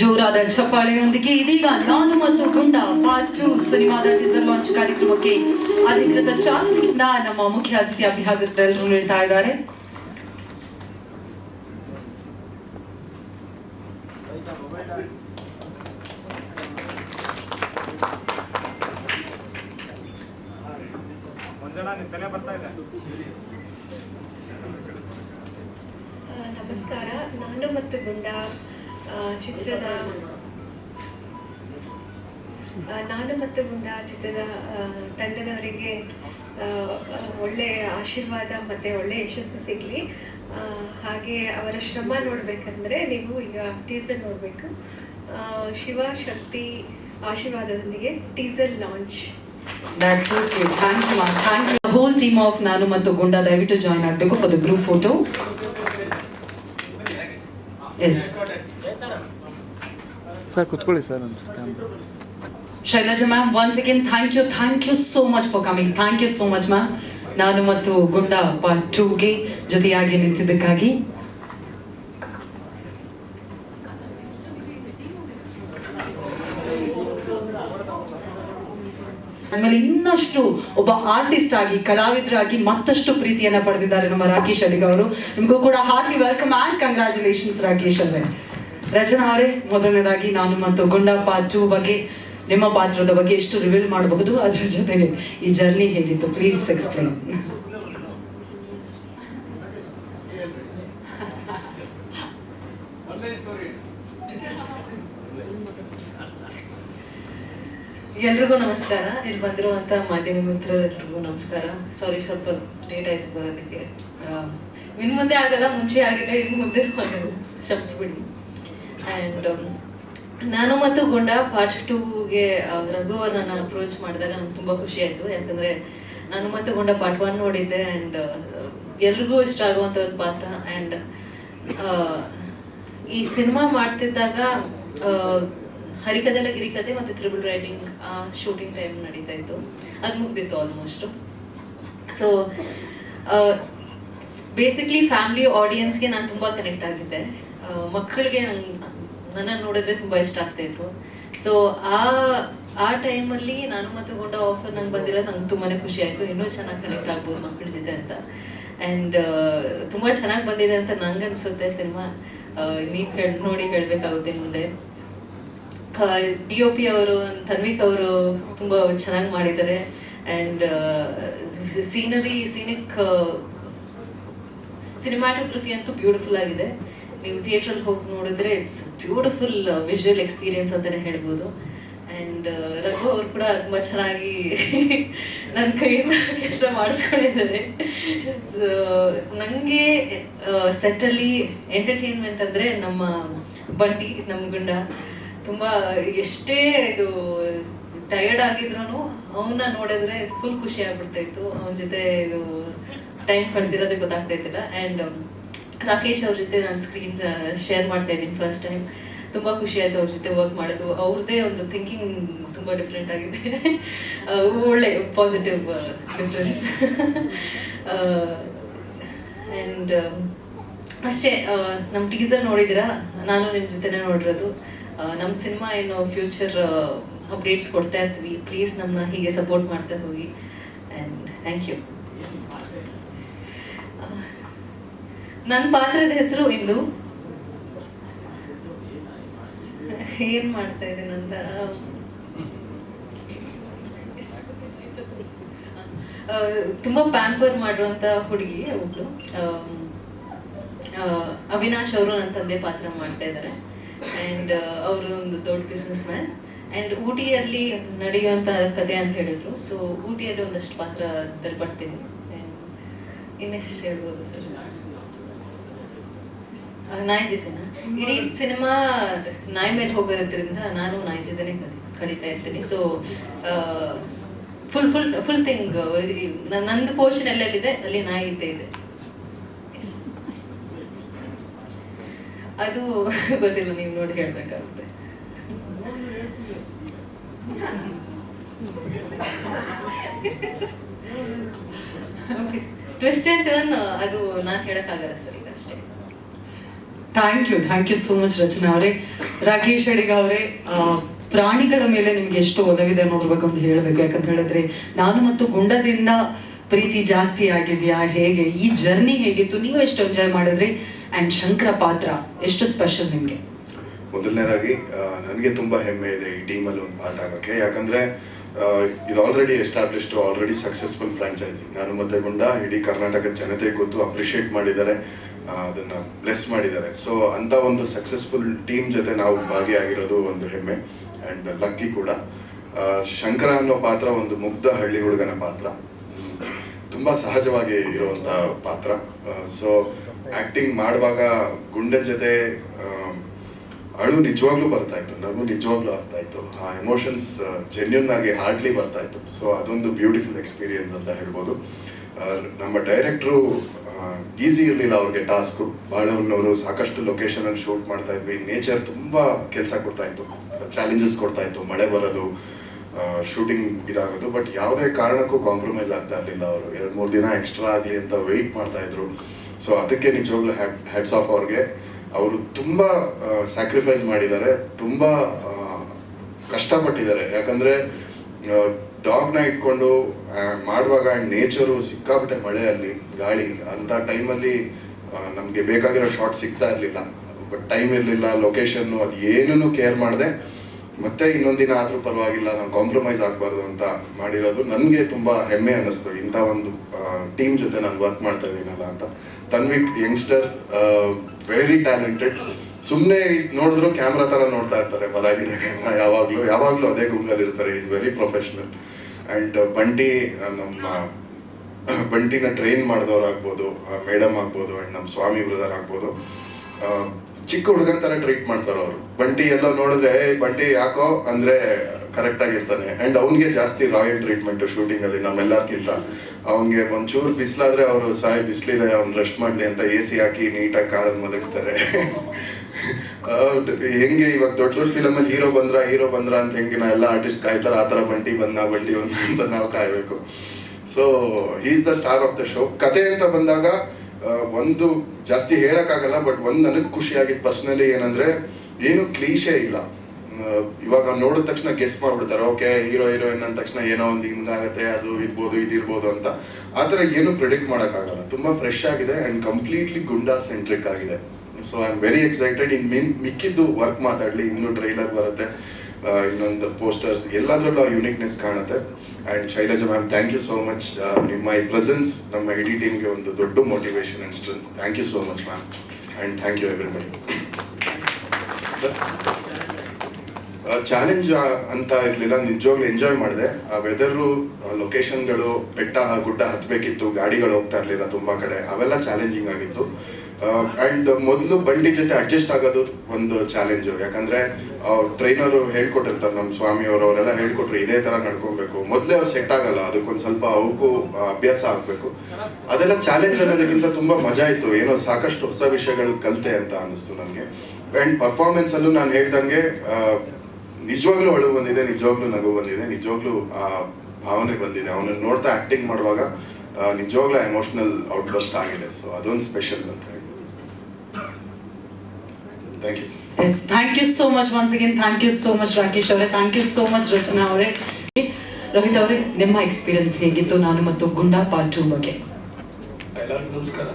ಜೋರಾದ ಚಪ್ಪಾಳೆಯೊಂದಿಗೆ ಇದೀಗ ನಾನು ಮತ್ತು ಗುಂಡ ಪಾರ್ಟ್ ಟು ಸಿನಿಮಾದ ಟೀಸರ್ ಲಾಂಚ್ ಕಾರ್ಯಕ್ರಮಕ್ಕೆ ಅಧಿಕೃತ ಚಾಲನೆಯನ್ನ ನಮ್ಮ ಮುಖ್ಯ ಅತಿಥಿ ಅಭಿಭಾಗಕರೆಲ್ಲರೂ ನೀಡ್ತಾ ಇದ್ದಾರೆ. ಆಶೀರ್ವಾದ ಮತ್ತು ಒಳ್ಳೆಯ ಯಶಸ್ಸು ಸಿಗಲಿ. ಹಾಗೆ ಅವರ ಶ್ರಮ ನೋಡಬೇಕಂದ್ರೆ ನೀವು ಈಗ ಟೀಸರ್ ನೋಡಬೇಕು. Shiva Shakti ಆಶೀರ್ವಾದದೊಂದಿಗೆ teaser launch whole team of Naanu Mattu Gunda ದಯವಿಟ್ಟು ಜಾಯ್ನ್ ಆಗಬೇಕು for the group photo yes sir ಕುತ್ಕೊಳ್ಳಿ sir Shailaja ma'am once again thank you thank you so much for coming thank you so much ma'am Naanu Mattu Gunda part ಟೂಗೆ ಜೊತೆಯಾಗಿ ನಿಂತಿದ್ದಕ್ಕಾಗಿ ಆಮೇಲೆ ಇನ್ನಷ್ಟು ಒಬ್ಬ artist ಆಗಿ, ಕಲಾವಿದರಾಗಿ ಮತ್ತಷ್ಟು ಪ್ರೀತಿಯನ್ನ ಪಡೆದಿದ್ದಾರೆ ನಮ್ಮ ರಾಕೇಶ್ ಅಲ್ಲಿಗೆ ಅವರು. ನಿಮಗೂ ಕೂಡ heartly welcome and congratulations Rakesh ಅವರೇ ರಚನಾ ಅವರೇ, ಮೊದಲನೇದಾಗಿ ನಾನು ಮತ್ತು ಗುಂಡಪ್ಪ ಟೂ ಬಗ್ಗೆ ನಿಮ್ಮ ಪಾತ್ರದ ಬಗ್ಗೆ ಎಷ್ಟು ರಿವೀಲ್ ಮಾಡಬಹುದು, ಅದರ ಜೊತೆಗೆ ಈ ಜರ್ನಿ ಹೇಗಿತ್ತು? ಪ್ಲೀಸ್ ಎಕ್ಸ್ಪ್ಲೈನ್ ಎಲ್ರಿಗೂ ನಮಸ್ಕಾರ. ಇಲ್ಲಿ ಬಂದಿರುವಂತ ಮಾಧ್ಯಮ ಮಿತ್ರರೆಲ್ರಿಗೂ ನಮಸ್ಕಾರ. ಸಾರಿ ಸ್ವಲ್ಪ ಲೇಟ್ ಆಯ್ತು ಬರೋದಕ್ಕೆ. ಇನ್ನು ಮುಂದೆ ಆಗಲ್ಲ, ಮುಂಚೆ ಆಗಿಲ್ಲ ಇನ್ ಮುಂದೆ ಆಗಲ್ಲ ಅಂಡ್ ನಾನು ಮತ್ತು ಗುಂಡ ಪಾರ್ಟ್ ಟೂಗೆ ರಘು ಅವ್ರನ್ನ ಅಪ್ರೋಚ್ ಮಾಡಿದಾಗ ನಂಗೆ ತುಂಬ ಖುಷಿ ಆಯಿತು. ಯಾಕಂದರೆ ನಾನು ಮತ್ತು ಗುಂಡ ಪಾರ್ಟ್ ಒನ್ ನೋಡಿದ್ದೆ ಆ್ಯಂಡ್ ಎಲ್ರಿಗೂ ಇಷ್ಟ ಆಗುವಂಥ ಒಂದು ಪಾತ್ರ. ಆ್ಯಂಡ್ ಈ ಸಿನಿಮಾ ಮಾಡ್ತಿದ್ದಾಗ ಹರಿಕದೆಲ್ಲ ಗಿರಿಕತೆ ಮತ್ತು ತ್ರಿಬಲ್ ರೈಡಿಂಗ್ ಆ ಶೂಟಿಂಗ್ ಟೈಮ್ ನಡೀತಾ ಇತ್ತು. ಅದು ಮುಗ್ದಿತ್ತು ಆಲ್ಮೋಸ್ಟು ಸೊ ಬೇಸಿಕ್ಲಿ ಫ್ಯಾಮಿಲಿ ಆಡಿಯನ್ಸ್ಗೆ ನಾನು ತುಂಬ ಕನೆಕ್ಟ್ ಆಗಿದ್ದೆ. ಮಕ್ಕಳಿಗೆ ನಂಗೆ ನನ್ನನ್ನು ನೋಡಿದ್ರೆ ತುಂಬಾ ಇಷ್ಟ ಆಗ್ತಾ ಇದ್ರು ಸೊ ಆ ಆ ಟೈಮಲ್ಲಿ ನಾನು ಮತ್ತು ಗೊಂಡ ಆಫರ್ ನಂಗೆ ಬಂದಿರೋದು ನಂಗೆ ತುಂಬಾನೇ ಖುಷಿ ಆಯಿತು. ಇನ್ನೂ ಚೆನ್ನಾಗಿ ಕನೆಕ್ಟ್ ಆಗ್ಬೋದು ಮಕ್ಕಳ ಜೊತೆ ಅಂತ. ಆ್ಯಂಡ್ ತುಂಬ ಚೆನ್ನಾಗಿ ಬಂದಿದೆ ಅಂತ ನಂಗೆ ಅನಿಸುತ್ತೆ ಸಿನಿಮಾ. ನೀವು ನೋಡಿ ಹೇಳಬೇಕಾಗುತ್ತೆ ಮುಂದೆ. ಡಿ ಒ ಪಿ ಅವರು ತನ್ವಿಕ್ ಅವರು ತುಂಬ ಚೆನ್ನಾಗಿ ಮಾಡಿದ್ದಾರೆ. ಆ್ಯಂಡ್ ಸೀನರಿ ಸೀನಿಕ್ ಸಿನಿಮಾಟೋಗ್ರಫಿ ಅಂತೂ ಬ್ಯೂಟಿಫುಲ್ ಆಗಿದೆ. ನೀವು ಥಿಯೇಟ್ರಲ್ಲಿ ಹೋಗಿ ನೋಡಿದ್ರೆ ಇಟ್ಸ್ ಬ್ಯೂಟಿಫುಲ್ ವಿಜುವಲ್ ಎಕ್ಸ್ಪೀರಿಯನ್ಸ್ ಅಂತಲೇ ಹೇಳ್ಬೋದು. ಆ್ಯಂಡ್ ರಘು ಅವರು ಕೂಡ ತುಂಬ ಚೆನ್ನಾಗಿ ನನ್ನ ಕೈಯಿಂದ ಕೆಲಸ ಮಾಡಿಸ್ಕೊಂಡಿದ್ದಾರೆ. ನನಗೆ ಸೆಟ್ಟಲ್ಲಿ ಎಂಟರ್ಟೈನ್ಮೆಂಟ್ ಅಂದರೆ ನಮ್ಮ ಬಂಟಿ, ನಮ್ಮ ಗುಂಡ. ತುಂಬ ಎಷ್ಟೇ ಇದು ಟಯರ್ಡ್ ಆಗಿದ್ರು ಅವನ್ನ ನೋಡಿದ್ರೆ ಫುಲ್ ಖುಷಿ ಆಗ್ಬಿಡ್ತಾ ಇತ್ತು. ಅವನ ಜೊತೆ ಇದು ಟೈಮ್ ಕಳೆದಿರೋದೇ ಗೊತ್ತಾಗ್ತಾ ಇದ್ದಿಲ್ಲ. ಆ್ಯಂಡ್ ರಾಕೇಶ್ ಅವ್ರ ಜೊತೆ ನಾನು ಸ್ಕ್ರೀನ್ ಶೇರ್ ಮಾಡ್ತಾ ಇದ್ದೀನಿ ಫಸ್ಟ್ ಟೈಮ್ ತುಂಬ ಖುಷಿ ಆಯ್ತು ಅವ್ರ ಜೊತೆ ವರ್ಕ್ ಮಾಡೋದು. ಅವ್ರದ್ದೇ ಒಂದು ಥಿಂಕಿಂಗ್ ತುಂಬ ಡಿಫ್ರೆಂಟ್ ಆಗಿದೆ. ಒಳ್ಳೆ ಪಾಸಿಟಿವ್ ಡಿಫ್ರೆನ್ಸ್ ಆ್ಯಂಡ್ ಅಷ್ಟೇ ನಮ್ಮ ಟೀಸರ್ ನೋಡಿದ್ದೀರಾ? ನಾನು ನಿಮ್ಮ ಜೊತೆನೇ ನೋಡಿರೋದು. ನಮ್ಮ ಸಿನಿಮಾ ಏನು ಫ್ಯೂಚರ್ ಅಪ್ಡೇಟ್ಸ್ ಕೊಡ್ತಾ ಇರ್ತೀವಿ. ಪ್ಲೀಸ್ ನಮ್ಮನ್ನ ಹೀಗೆ ಸಪೋರ್ಟ್ ಮಾಡ್ತಾ ಹೋಗಿ. ಆ್ಯಂಡ್ ಥ್ಯಾಂಕ್ ಯು ನನ್ನ ಪಾತ್ರದ ಹೆಸರು ಇಂದು. ಏನ್ ಮಾಡ್ತಾ ಇದ್ದೀನಿ ಅಂತ? ತುಂಬಾ ಪ್ಯಾಂಪರ್ ಮಾಡುವಂತ ಹುಡುಗಿ ಒಬ್ಳು ಅವಿನಾಶ್ ಅವರು ನನ್ನ ತಂದೆ ಪಾತ್ರ ಮಾಡ್ತಾ ಇದ್ದಾರೆ. ಅಂಡ್ ಅವರು ಒಂದು ದೊಡ್ಡ ಬಿಸ್ನೆಸ್ ಮ್ಯಾನ್ ಅಂಡ್ ಊಟಿಯಲ್ಲಿ ನಡೆಯುವಂತ ಕತೆ ಅಂತ ಹೇಳಿದ್ರು. ಸೊ ಊಟಿಯಲ್ಲಿ ಒಂದಷ್ಟು ಪಾತ್ರದಲ್ಲಿ ಬರ್ತೀನಿ ಇನ್ನೆಷ್ಟು ಹೇಳ್ಬೋದು ಸರ್? ನಾಯಿ ಇಡೀ ಸಿನಿಮಾ ನಾಯಿ ಮೇಲೆ ಹೋಗೋದ್ರಿಂದ ನಾನು ನಾಯಿ ಕಲಿತಾ ಇರ್ತೀನಿ. So full full full thing ನಂದು ಪೋರ್ಷನ್ ಎಲ್ಲೆಲ್ಲಿದೆ? ಅಲ್ಲಿ ನಾಯಿ ಇದ್ದೇ ಇದೆ. ಅದು ಗೊತ್ತಿಲ್ಲ, ನೀವು ನೋಡಿ ಹೇಳ್ಬೇಕಾಗುತ್ತೆ. ಓಕೆ ಟ್ವಿಸ್ಟ್ ಅಂಡ್ ಟರ್ನ್ ಅದು ನಾನು ಹೇಳಕ್ಕಾಗಲ್ಲ ಸರ್ ಈಗ ಅಷ್ಟೇ. Thank you thank you so much Rachana ಅವರೇ. ರಾಕೇಶ್ ಅಡಿಗ ಅವರೇ ಪ್ರಾಣಿಗಳ ಮೇಲೆ ನಿಮ್ಗೆ ಎಷ್ಟು ಒಲವಿದೆ ಅನ್ನೋದ್ರ ಬಗ್ಗೆ ಒಂದು ಹೇಳಬೇಕು. ಯಾಕಂತ ಹೇಳಿದ್ರೆ ನಾನು ಮತ್ತು ಗುಂಡದಿಂದ ಪ್ರೀತಿ ಜಾಸ್ತಿ ಆಗಿದೆಯಾ, ಹೇಗೆ, ಈ ಜರ್ನಿ ಹೇಗಿತ್ತು, ನೀವು ಎಷ್ಟು ಎಂಜಾಯ್ ಮಾಡಿದ್ರಿ? ಆ್ಯಂಡ್ ಶಂಕರ ಪಾತ್ರ, ಎಷ್ಟು ಸ್ಪೆಷಲ್ ನಿಮಗೆ? ಮೊದಲನೇದಾಗಿ ನನಗೆ ತುಂಬ ಹೆಮ್ಮೆ ಇದೆ ಈ ಟೀಮಲ್ಲಿ ಒಂದು ಪಾರ್ಟ್ ಆಗೋಕ್ಕೆ. ಯಾಕಂದರೆ ಇದು already established already successful franchise Naanu Matte Gunda, ಇಡೀ ಕರ್ನಾಟಕದ ಜನತೆ ಗೊತ್ತು ಅಪ್ರಿಷಿಯೇಟ್ ಮಾಡಿದ್ದಾರೆ. ಅದನ್ನ ಬ್ಲೆಸ್ ಮಾಡಿದ್ದಾರೆ. ಸೊ ಅಂತ ಒಂದು ಸಕ್ಸಸ್ಫುಲ್ ಟೀಮ್ ಜೊತೆ ನಾವು ಭಾಗಿಯಾಗಿರೋದು ಒಂದು ಹೆಮ್ಮೆ ಆ್ಯಂಡ್ ಲಕ್ಕಿ ಕೂಡ. ಶಂಕರ ಅನ್ನೋ ಪಾತ್ರ ಒಂದು ಮುಗ್ಧ ಹಳ್ಳಿ ಹುಡುಗನ ಪಾತ್ರ. ತುಂಬ ಸಹಜವಾಗಿ ಇರುವಂತ ಪಾತ್ರ. ಸೊ ಆ್ಯಕ್ಟಿಂಗ್ ಮಾಡುವಾಗ ಗುಂಡೆ ಜೊತೆ ಅಳು ನಿಜವಾಗ್ಲೂ ಬರ್ತಾ ಇತ್ತು. ನಗು ನಿಜವಾಗ್ಲೂ ಆಗ್ತಾ ಇತ್ತು. ಆ ಎಮೋಷನ್ಸ್ ಜೆನ್ಯೂನ್ ಆಗಿ ಹಾರ್ಡ್ಲಿ ಬರ್ತಾ ಇತ್ತು. ಸೊ ಅದೊಂದು ಬ್ಯೂಟಿಫುಲ್ ಎಕ್ಸ್ಪೀರಿಯನ್ಸ್ ಅಂತ ಹೇಳ್ಬೋದು. ನಮ್ಮ ಡೈರೆಕ್ಟ್ರು ಈಸಿ ಇರಲಿಲ್ಲ ಅವ್ರಿಗೆ ಟಾಸ್ಕು ಬಾಳವನ್ನವರು ಸಾಕಷ್ಟು ಲೊಕೇಶನ್ ಅಲ್ಲಿ ಶೂಟ್ ಮಾಡ್ತಾ ಇದ್ವಿ. ನೇಚರ್ ತುಂಬಾ ಕೆಲಸ ಕೊಡ್ತಾ ಇತ್ತು. ಚಾಲೆಂಜಸ್ ಕೊಡ್ತಾ ಇತ್ತು. ಮಳೆ ಬರೋದು ಶೂಟಿಂಗ್ ಇದಾಗೋದು. ಬಟ್ ಯಾವುದೇ ಕಾರಣಕ್ಕೂ ಕಾಂಪ್ರಮೈಸ್ ಆಗ್ತಾ ಇರಲಿಲ್ಲ ಅವರು. ಎರಡು ಮೂರು ದಿನ ಎಕ್ಸ್ಟ್ರಾ ಆಗಲಿ ಅಂತ ವೆಯ್ಟ್ ಮಾಡ್ತಾ ಇದ್ರು. ಸೊ ಅದಕ್ಕೆ ನಿಜವಾಗ್ಲೂ ಹ್ಯಾಡ್ಸ್ ಆಫ್ ಅವ್ರಿಗೆ. ಅವರು ತುಂಬ ಸ್ಯಾಕ್ರಿಫೈಸ್ ಮಾಡಿದ್ದಾರೆ. ತುಂಬ ಕಷ್ಟಪಟ್ಟಿದ್ದಾರೆ. ಯಾಕಂದ್ರೆ ಡಾಗ್ನ ಇಟ್ಕೊಂಡು ಮಾಡುವಾಗ ನೇಚರು ಸಿಕ್ಕಾಪಟ್ಟೆ ಮಳೆ ಅಲ್ಲಿ ಗಾಳಿ, ಅಂತ ಟೈಮಲ್ಲಿ ನಮಗೆ ಬೇಕಾಗಿರೋ ಶಾಟ್ ಸಿಗ್ತಾ ಇರಲಿಲ್ಲ. ಬಟ್ ಟೈಮ್ ಇರಲಿಲ್ಲ ಲೊಕೇಶನ್ನು ಅದು ಏನೂ ಕೇರ್ ಮಾಡಿದೆ. ಮತ್ತೆ ಇನ್ನೊಂದಿನ ಆದ್ರೂ ಪರವಾಗಿಲ್ಲ ನಾವು ಕಾಂಪ್ರಮೈಸ್ ಆಗಬಾರ್ದು ಅಂತ ಮಾಡಿರೋದು. ನನಗೆ ತುಂಬಾ ಹೆಮ್ಮೆ ಅನ್ನಿಸ್ತು. ಇಂಥ ಒಂದು ಟೀಮ್ ಜೊತೆ ನಾನು ವರ್ಕ್ ಮಾಡ್ತಾ ಇದ್ದೀನಲ್ಲ ಅಂತ. ತನ್ವಿಕ್ ಯಂಗ್ಸ್ಟರ್ ವೆರಿ ಟ್ಯಾಲೆಂಟೆಡ್ ಸುಮ್ಮನೆ ನೋಡಿದ್ರು ಕ್ಯಾಮ್ರಾ ಥರ ನೋಡ್ತಾ ಇರ್ತಾರೆ ಮರ ಗಿಡಗಳನ್ನ ಯಾವಾಗಲೂ ಯಾವಾಗಲೂ ಅದೇ ಗುಂಗಲ್ ಇರ್ತಾರೆ is very professional and Bunty ನಮ್ಮ ಬಂಟಿನ ಟ್ರೈನ್ ಮಾಡಿದವ್ರು ಆಗ್ಬೋದು ಮೇಡಮ್ ಆಗ್ಬೋದು ಅಂಡ್ ನಮ್ಮ ಸ್ವಾಮಿ ಬ್ರದರ್ ಆಗ್ಬೋದು ಚಿಕ್ಕ ಹುಡುಗನ ಥರ ಟ್ರೀಟ್ ಮಾಡ್ತಾರೆ ಅವರು. ಬಂಟಿ ಎಲ್ಲ ನೋಡಿದ್ರೆ "ಏಯ್, ಬಂಟಿ ಯಾಕೋ? ಅಂದ್ರೆ ಕರೆಕ್ಟ್ ಆ್ಯಂಡ್ ಅವನಿಗೆ ಜಾಸ್ತಿ ರಾಯಲ್ ಟ್ರೀಟ್ಮೆಂಟ್ ಶೂಟಿಂಗಲ್ಲಿ ಅಲ್ಲಿ ಅವ್ನಿಗೆ ಒಂಚೂರು ಬಿಸಿಲಾದರೆ ಅವರು ಸಾಯಿ ಬಿಸಿಲಿದೆ ಅವ್ನು ರೆಸ್ಟ್ ಮಾಡಲಿ ಅಂತ ಎ ಸಿ ಹಾಕಿ ನೀಟಾಗಿ ಕಾರಲ್ಲಿ ಮಲಗಿಸ್ತಾರೆ. ಹೆಂಗೆ ಇವಾಗ ದೊಡ್ಡ ದೊಡ್ಡ ಫಿಲಮ್ ಅಲ್ಲಿ ಹೀರೋ ಬಂದ್ರ ಹೀರೋ ಬಂದ್ರ ಅಂತ ಹೆಂಗೆ ನಾ ಎಲ್ಲ ಆರ್ಟಿಸ್ಟ್ ಕಾಯ್ತಾರ, ಆ ಥರ ಬಂಟಿ ಬಂದ ಬಂಟಿ ಬಂದ ಅಂತ ನಾವು ಕಾಯ್ಬೇಕು. So is the star of the show ಕತೆ ಅಂತ ಬಂದಾಗ ಒಂದು ಜಾಸ್ತಿ ಹೇಳಕ್ಕಾಗಲ್ಲ ಬಟ್ ಒಂದು ನನಗೆ ಖುಷಿಯಾಗಿದ್ದು ಪರ್ಸನಲಿ ಏನಂದ್ರೆ, ಏನು ಕ್ಲೀಶೇ ಇಲ್ಲ. ಇವಾಗ ನೋಡಿದ ತಕ್ಷಣ ಗೆಸ್ ಮಾಡ್ಬಿಡ್ತಾರೆ ಓಕೆ ಹೀರೋ ಹೀರೋಯಿನ್ ಅಂದ ತಕ್ಷಣ ಏನೋ ಒಂದು ಹಿಂಗಾಗತ್ತೆ ಅದು ಇರ್ಬೋದು ಇದಿರ್ಬೋದು ಅಂತ. ಆ ಥರ ಏನು ಪ್ರಿಡಿಕ್ಟ್ ಮಾಡೋಕ್ಕಾಗಲ್ಲ. ತುಂಬಾ ಫ್ರೆಶ್ ಆಗಿದೆ ಅಂಡ್ ಕಂಪ್ಲೀಟ್ಲಿ ಗುಂಡಾ ಸೆಂಟ್ರಿಕ್ ಆಗಿದೆ. So I am very excited in ಮಿನ್, ಮಿಕ್ಕಿದ್ದು ವರ್ಕ್ ಮಾತಾಡಲಿ. ಇನ್ನೂ ಟ್ರೈಲರ್ ಬರುತ್ತೆ. ಇನ್ನೊಂದು ಪೋಸ್ಟರ್ಸ್ ಎಲ್ಲದರಲ್ಲೂ ಯುನಿಕ್ನೆಸ್ ಕಾಣುತ್ತೆ. And Shailaja ma'am thank you so much ನಿಮ್ಮ ಈ ಪ್ರೆಸೆನ್ಸ್ ನಮ್ಮ ಇಡೀ ಟೀಮ್ಗೆ ಒಂದು ದೊಡ್ಡ motivation and strength thank you so much ma'am and thank you everybody challenge ಅಂತ ಇರಲಿಲ್ಲ. ನಿಜವಾಗ್ಲೂ ಎಂಜಾಯ್ ಮಾಡಿದೆ. ಆ ವೆದರು ಲೊಕೇಶನ್ಗಳು ಬೆಟ್ಟ, ಗುಡ್ಡ ಹತ್ತಬೇಕಿತ್ತು ಗಾಡಿಗಳು ಹೋಗ್ತಾ ಇರಲಿಲ್ಲ ತುಂಬ ಕಡೆ. ಅವೆಲ್ಲ ಚಾಲೆಂಜಿಂಗ್ ಆಗಿತ್ತು. ಅಂಡ್ ಮೊದಲು ಬಂಡಿ ಜೊತೆ ಅಡ್ಜಸ್ಟ್ ಆಗೋದು ಒಂದು ಚಾಲೆಂಜು ಯಾಕಂದ್ರೆ ಟ್ರೈನರು ಹೇಳ್ಕೊಟ್ಟಿರ್ತಾರೆ ನಮ್ಮ ಸ್ವಾಮಿ ಅವರು, ಅವರೆಲ್ಲ ಹೇಳ್ಕೊಟ್ರು, ಇದೇ ತರ ನಡ್ಕೊಬೇಕು. ಮೊದಲೇ ಅವ್ರು ಸೆಟ್ ಆಗಲ್ಲ, ಅದಕ್ಕೊಂದು ಸ್ವಲ್ಪ ಅವಕ್ಕೂ ಅಭ್ಯಾಸ ಆಗಬೇಕು. ಅದೆಲ್ಲ ಚಾಲೆಂಜ್ ಅನ್ನೋದಕ್ಕಿಂತ ತುಂಬಾ ಮಜಾ ಇತ್ತು. ಏನೋ ಸಾಕಷ್ಟು ಹೊಸ ವಿಷಯಗಳು ಕಲಿತೆ ಅಂತ ಅನಿಸ್ತು ನನಗೆ ಅಂಡ್ ಪರ್ಫಾರ್ಮೆನ್ಸ್ ಅಲ್ಲೂ ನಾನು ಹೇಳ್ದಂಗೆ ನಿಜವಾಗ್ಲೂ ಅಳು ಬಂದಿದೆ, ನಿಜವಾಗ್ಲೂ ನಗು ಬಂದಿದೆ, ನಿಜವಾಗ್ಲೂ ಭಾವನೆ ಬಂದಿದೆ. ಅವನನ್ನ ನೋಡ್ತಾ ಆಕ್ಟಿಂಗ್ ಮಾಡುವಾಗ ನಿಜವಾಗ್ಲೂ ಎಮೋಷನಲ್ ಔಟ್ಬರ್ಸ್ಟ್ ಆಗಿದೆ. ಸೊ ಅದೊಂದು ಸ್ಪೆಷಲ್ ಅಂತ. Thank you yes thank you so much once again thank you so much Rakesh ಅವರೇ. Thank you so much Rachana ಅವರೇ. ರೋಹಿತ್ ಅವರೇ ನಿಮ್ಮ ಎಕ್ಸ್ಪೀರಿಯನ್ಸ್ ಹೇಗಿತ್ತು? ನಾನು ಮತ್ತು ಗುಂಡಾ ಪಾರ್ಟ್ ಟೂ ಬಗ್ಗೆ. ಎಲ್ಲರಿಗೂ ನಮಸ್ಕಾರ.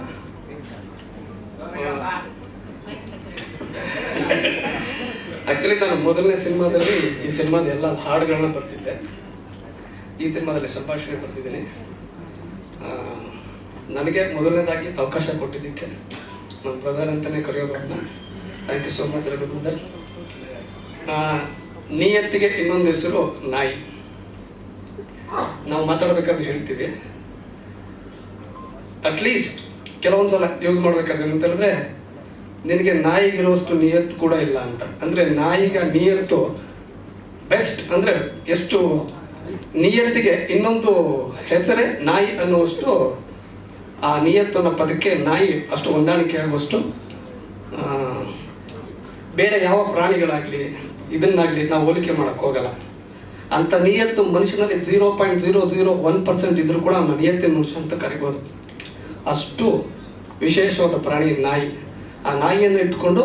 ಆ್ಯಕ್ಚುಲಿ ನಾನು ಮೊದಲನೇ ಸಿನಿಮಾದಲ್ಲಿ ಈ ಸಿನಿಮಾದ ಎಲ್ಲ ಹಾಡುಗಳನ್ನ ಬರ್ತಿದ್ದೆ. ಈ ಸಿನಿಮಾದಲ್ಲಿ ಸಂಭಾಷಣೆ ಬರ್ತಿದ್ದೀನಿ. ನನಗೆ ಮೊದಲನೇದಾಗಿ ಅವಕಾಶ ಕೊಟ್ಟಿದ್ದಕ್ಕೆ ನನ್ನ ಬ್ರದರ್ ಅಂತಲೇ ಕರೆಯೋದು ಅವ್ರನ್ನ. ಥ್ಯಾಂಕ್ ಯು ಸೋ ಮಚ್ ನಿಯತ್ತಿಗೆ ಇನ್ನೊಂದು ಹೆಸರು ನಾಯಿ. ನಾವು ಮಾತಾಡ್ಬೇಕಾದ್ರೆ ಹೇಳ್ತೀವಿ. ಅಟ್ಲೀಸ್ಟ್ ಕೆಲವೊಂದು ಸಲ ಯೂಸ್ ಮಾಡ್ಬೇಕಾದ್ರೆ ಅಂತ ಹೇಳಿದ್ರೆ, ನಿನಗೆ ನಾಯಿಗಿರುವಷ್ಟು ನಿಯತ್ತು ಕೂಡ ಇಲ್ಲ ಅಂತ. ಅಂದ್ರೆ ನಾಯಿಗ ನಿಯತ್ತು ಬೆಸ್ಟ್ ಅಂದ್ರೆ ಎಷ್ಟು? ನಿಯತ್ತಿಗೆ ಇನ್ನೊಂದು ಹೆಸರೇ ನಾಯಿ ಅನ್ನುವಷ್ಟು, ಆ ನಿಯತ್ತು ಅನ್ನೋ ಪದಕ್ಕೆ ನಾಯಿ ಅಷ್ಟು ಹೊಂದಾಣಿಕೆ ಆಗುವಷ್ಟು ಬೇರೆ ಯಾವ ಪ್ರಾಣಿಗಳಾಗಲಿ ಇದನ್ನಾಗಲಿ ನಾವು ಹೋಲಿಕೆ ಮಾಡಕ್ ಹೋಗಲ್ಲ. ಅಂತ ನಿಯತ್ತು ಮನುಷ್ಯನಲ್ಲಿ zero point zero zero one percent ಇದ್ರೂ ಕೂಡ ಅವನ ನಿಯತ್ತಿನ ಮನುಷ್ಯ ಅಂತ ಕರಿಬೋದು. ಅಷ್ಟು ವಿಶೇಷವಾದ ಪ್ರಾಣಿ ನಾಯಿ. ಆ ನಾಯಿಯನ್ನು ಇಟ್ಕೊಂಡು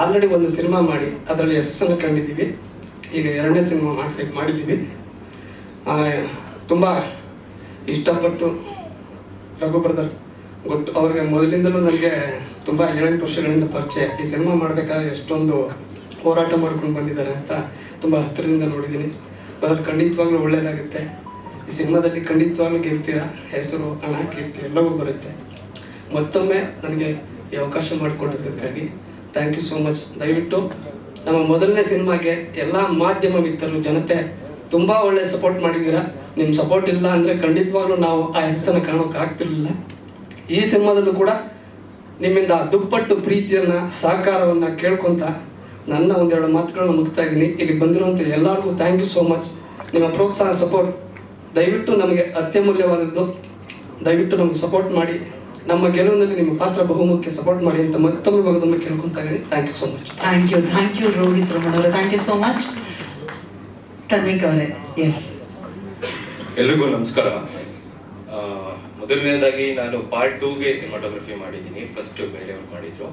ಆಲ್ರೆಡಿ ಒಂದು ಸಿನಿಮಾ ಮಾಡಿ, ಅದರಲ್ಲಿ ಯಶಸ್ಸನ್ನು ಕಂಡಿದ್ದೀವಿ? ಈಗ ಎರಡನೇ ಸಿನಿಮಾ ಮಾಡಿ ಮಾಡಿದ್ದೀವಿ. ತುಂಬ ಇಷ್ಟಪಟ್ಟು ರಘು ಬ್ರದರ್ ಗೊತ್ತು, ಅವ್ರಿಗೆ ಮೊದಲಿಂದಲೂ ನನಗೆ ತುಂಬ ಏಳೆಂಟು ವರ್ಷಗಳಿಂದ ಪರಿಚಯ. ಈ ಸಿನಿಮಾ ಮಾಡಬೇಕಾದ್ರೆ ಎಷ್ಟೊಂದು ಹೋರಾಟ ಮಾಡ್ಕೊಂಡು ಬಂದಿದ್ದಾರೆ ಅಂತ ತುಂಬ ಹತ್ತಿರದಿಂದ ನೋಡಿದ್ದೀನಿ. ಅದ್ರ ಖಂಡಿತವಾಗ್ಲೂ ಒಳ್ಳೆಯದಾಗುತ್ತೆ ಈ ಸಿನಿಮಾದಲ್ಲಿ ಖಂಡಿತವಾಗ್ಲೂ ಗೆಲ್ತೀರಾ? ಹೆಸರು, ಹಣ, ಕೀರ್ತಿ ಎಲ್ಲವೂ ಬರುತ್ತೆ. ಮತ್ತೊಮ್ಮೆ ನನಗೆ ಈ ಅವಕಾಶ ಮಾಡಿಕೊಟ್ಟಿದ್ದಕ್ಕಾಗಿ ಥ್ಯಾಂಕ್ ಯು ಸೋ ಮಚ್ ದಯವಿಟ್ಟು ನಮ್ಮ ಮೊದಲನೇ ಸಿನಿಮಾಗೆ ಎಲ್ಲ ಮಾಧ್ಯಮ ಮಿತ್ರರು, ಜನತೆ ತುಂಬ ಒಳ್ಳೆ ಸಪೋರ್ಟ್ ಮಾಡಿದ್ದೀರಾ? ನಿಮ್ಮ ಸಪೋರ್ಟ್ ಇಲ್ಲ ಅಂದರೆ ಖಂಡಿತವಾಗ್ಲೂ ನಾವು ಆ ಹೆಸರನ್ನು ಕಾಣೋಕೆ ಆಗ್ತಿರ್ಲಿಲ್ಲ. ಈ ಸಿನಿಮಾದಲ್ಲೂ ಕೂಡ ನಿಮ್ಮಿಂದ ದುಪ್ಪಟ್ಟು ಪ್ರೀತಿಯನ್ನು ಸಹಕಾರವನ್ನು ಕೇಳ್ಕೊತ ನನ್ನ ಒಂದೆರಡು ಮಾತುಗಳನ್ನ ಮುಗ್ತಾ ಇದ್ದೀನಿ. ಇಲ್ಲಿ ಬಂದಿರುವಂಥ ಎಲ್ಲರಿಗೂ ಥ್ಯಾಂಕ್ ಯು ಸೋ ಮಚ್ ನಿಮ್ಮ ಪ್ರೋತ್ಸಾಹ ಸಪೋರ್ಟ್ ದಯವಿಟ್ಟು ನಮಗೆ ಅತ್ಯಮೂಲ್ಯವಾದದ್ದು. ದಯವಿಟ್ಟು ನಮಗೆ ಸಪೋರ್ಟ್ ಮಾಡಿ. ನಮ್ಮ ಗೆಲುವಿನಲ್ಲಿ ನಿಮ್ಮ ಪಾತ್ರ ಬಹುಮುಖ್ಯ. ಸಪೋರ್ಟ್ ಮಾಡಿ ಅಂತ ಮತ್ತೊಮ್ಮೆ ಮಗದೊಮ್ಮೆ ಕೇಳ್ಕೊತಾ ಇದ್ದೀನಿ. Thank you so much thank you thank you Rohit Raman ಅವರೇ thank you so much Tanvik ಅವರೇ ಎಸ್ ಎಲ್ರಿಗೂ ನಮಸ್ಕಾರ. ಆ, ಮೊದಲನೇದಾಗಿ ನಾನು ಪಾರ್ಟ್ ಟೂಗೆ ಸಿನಿಮಾಟೋಗ್ರಫಿ ಮಾಡಿದ್ದೀನಿ. ಫಸ್ಟ್ ಬೇರೆಯವ್ರು ಮಾಡಿದ್ರು.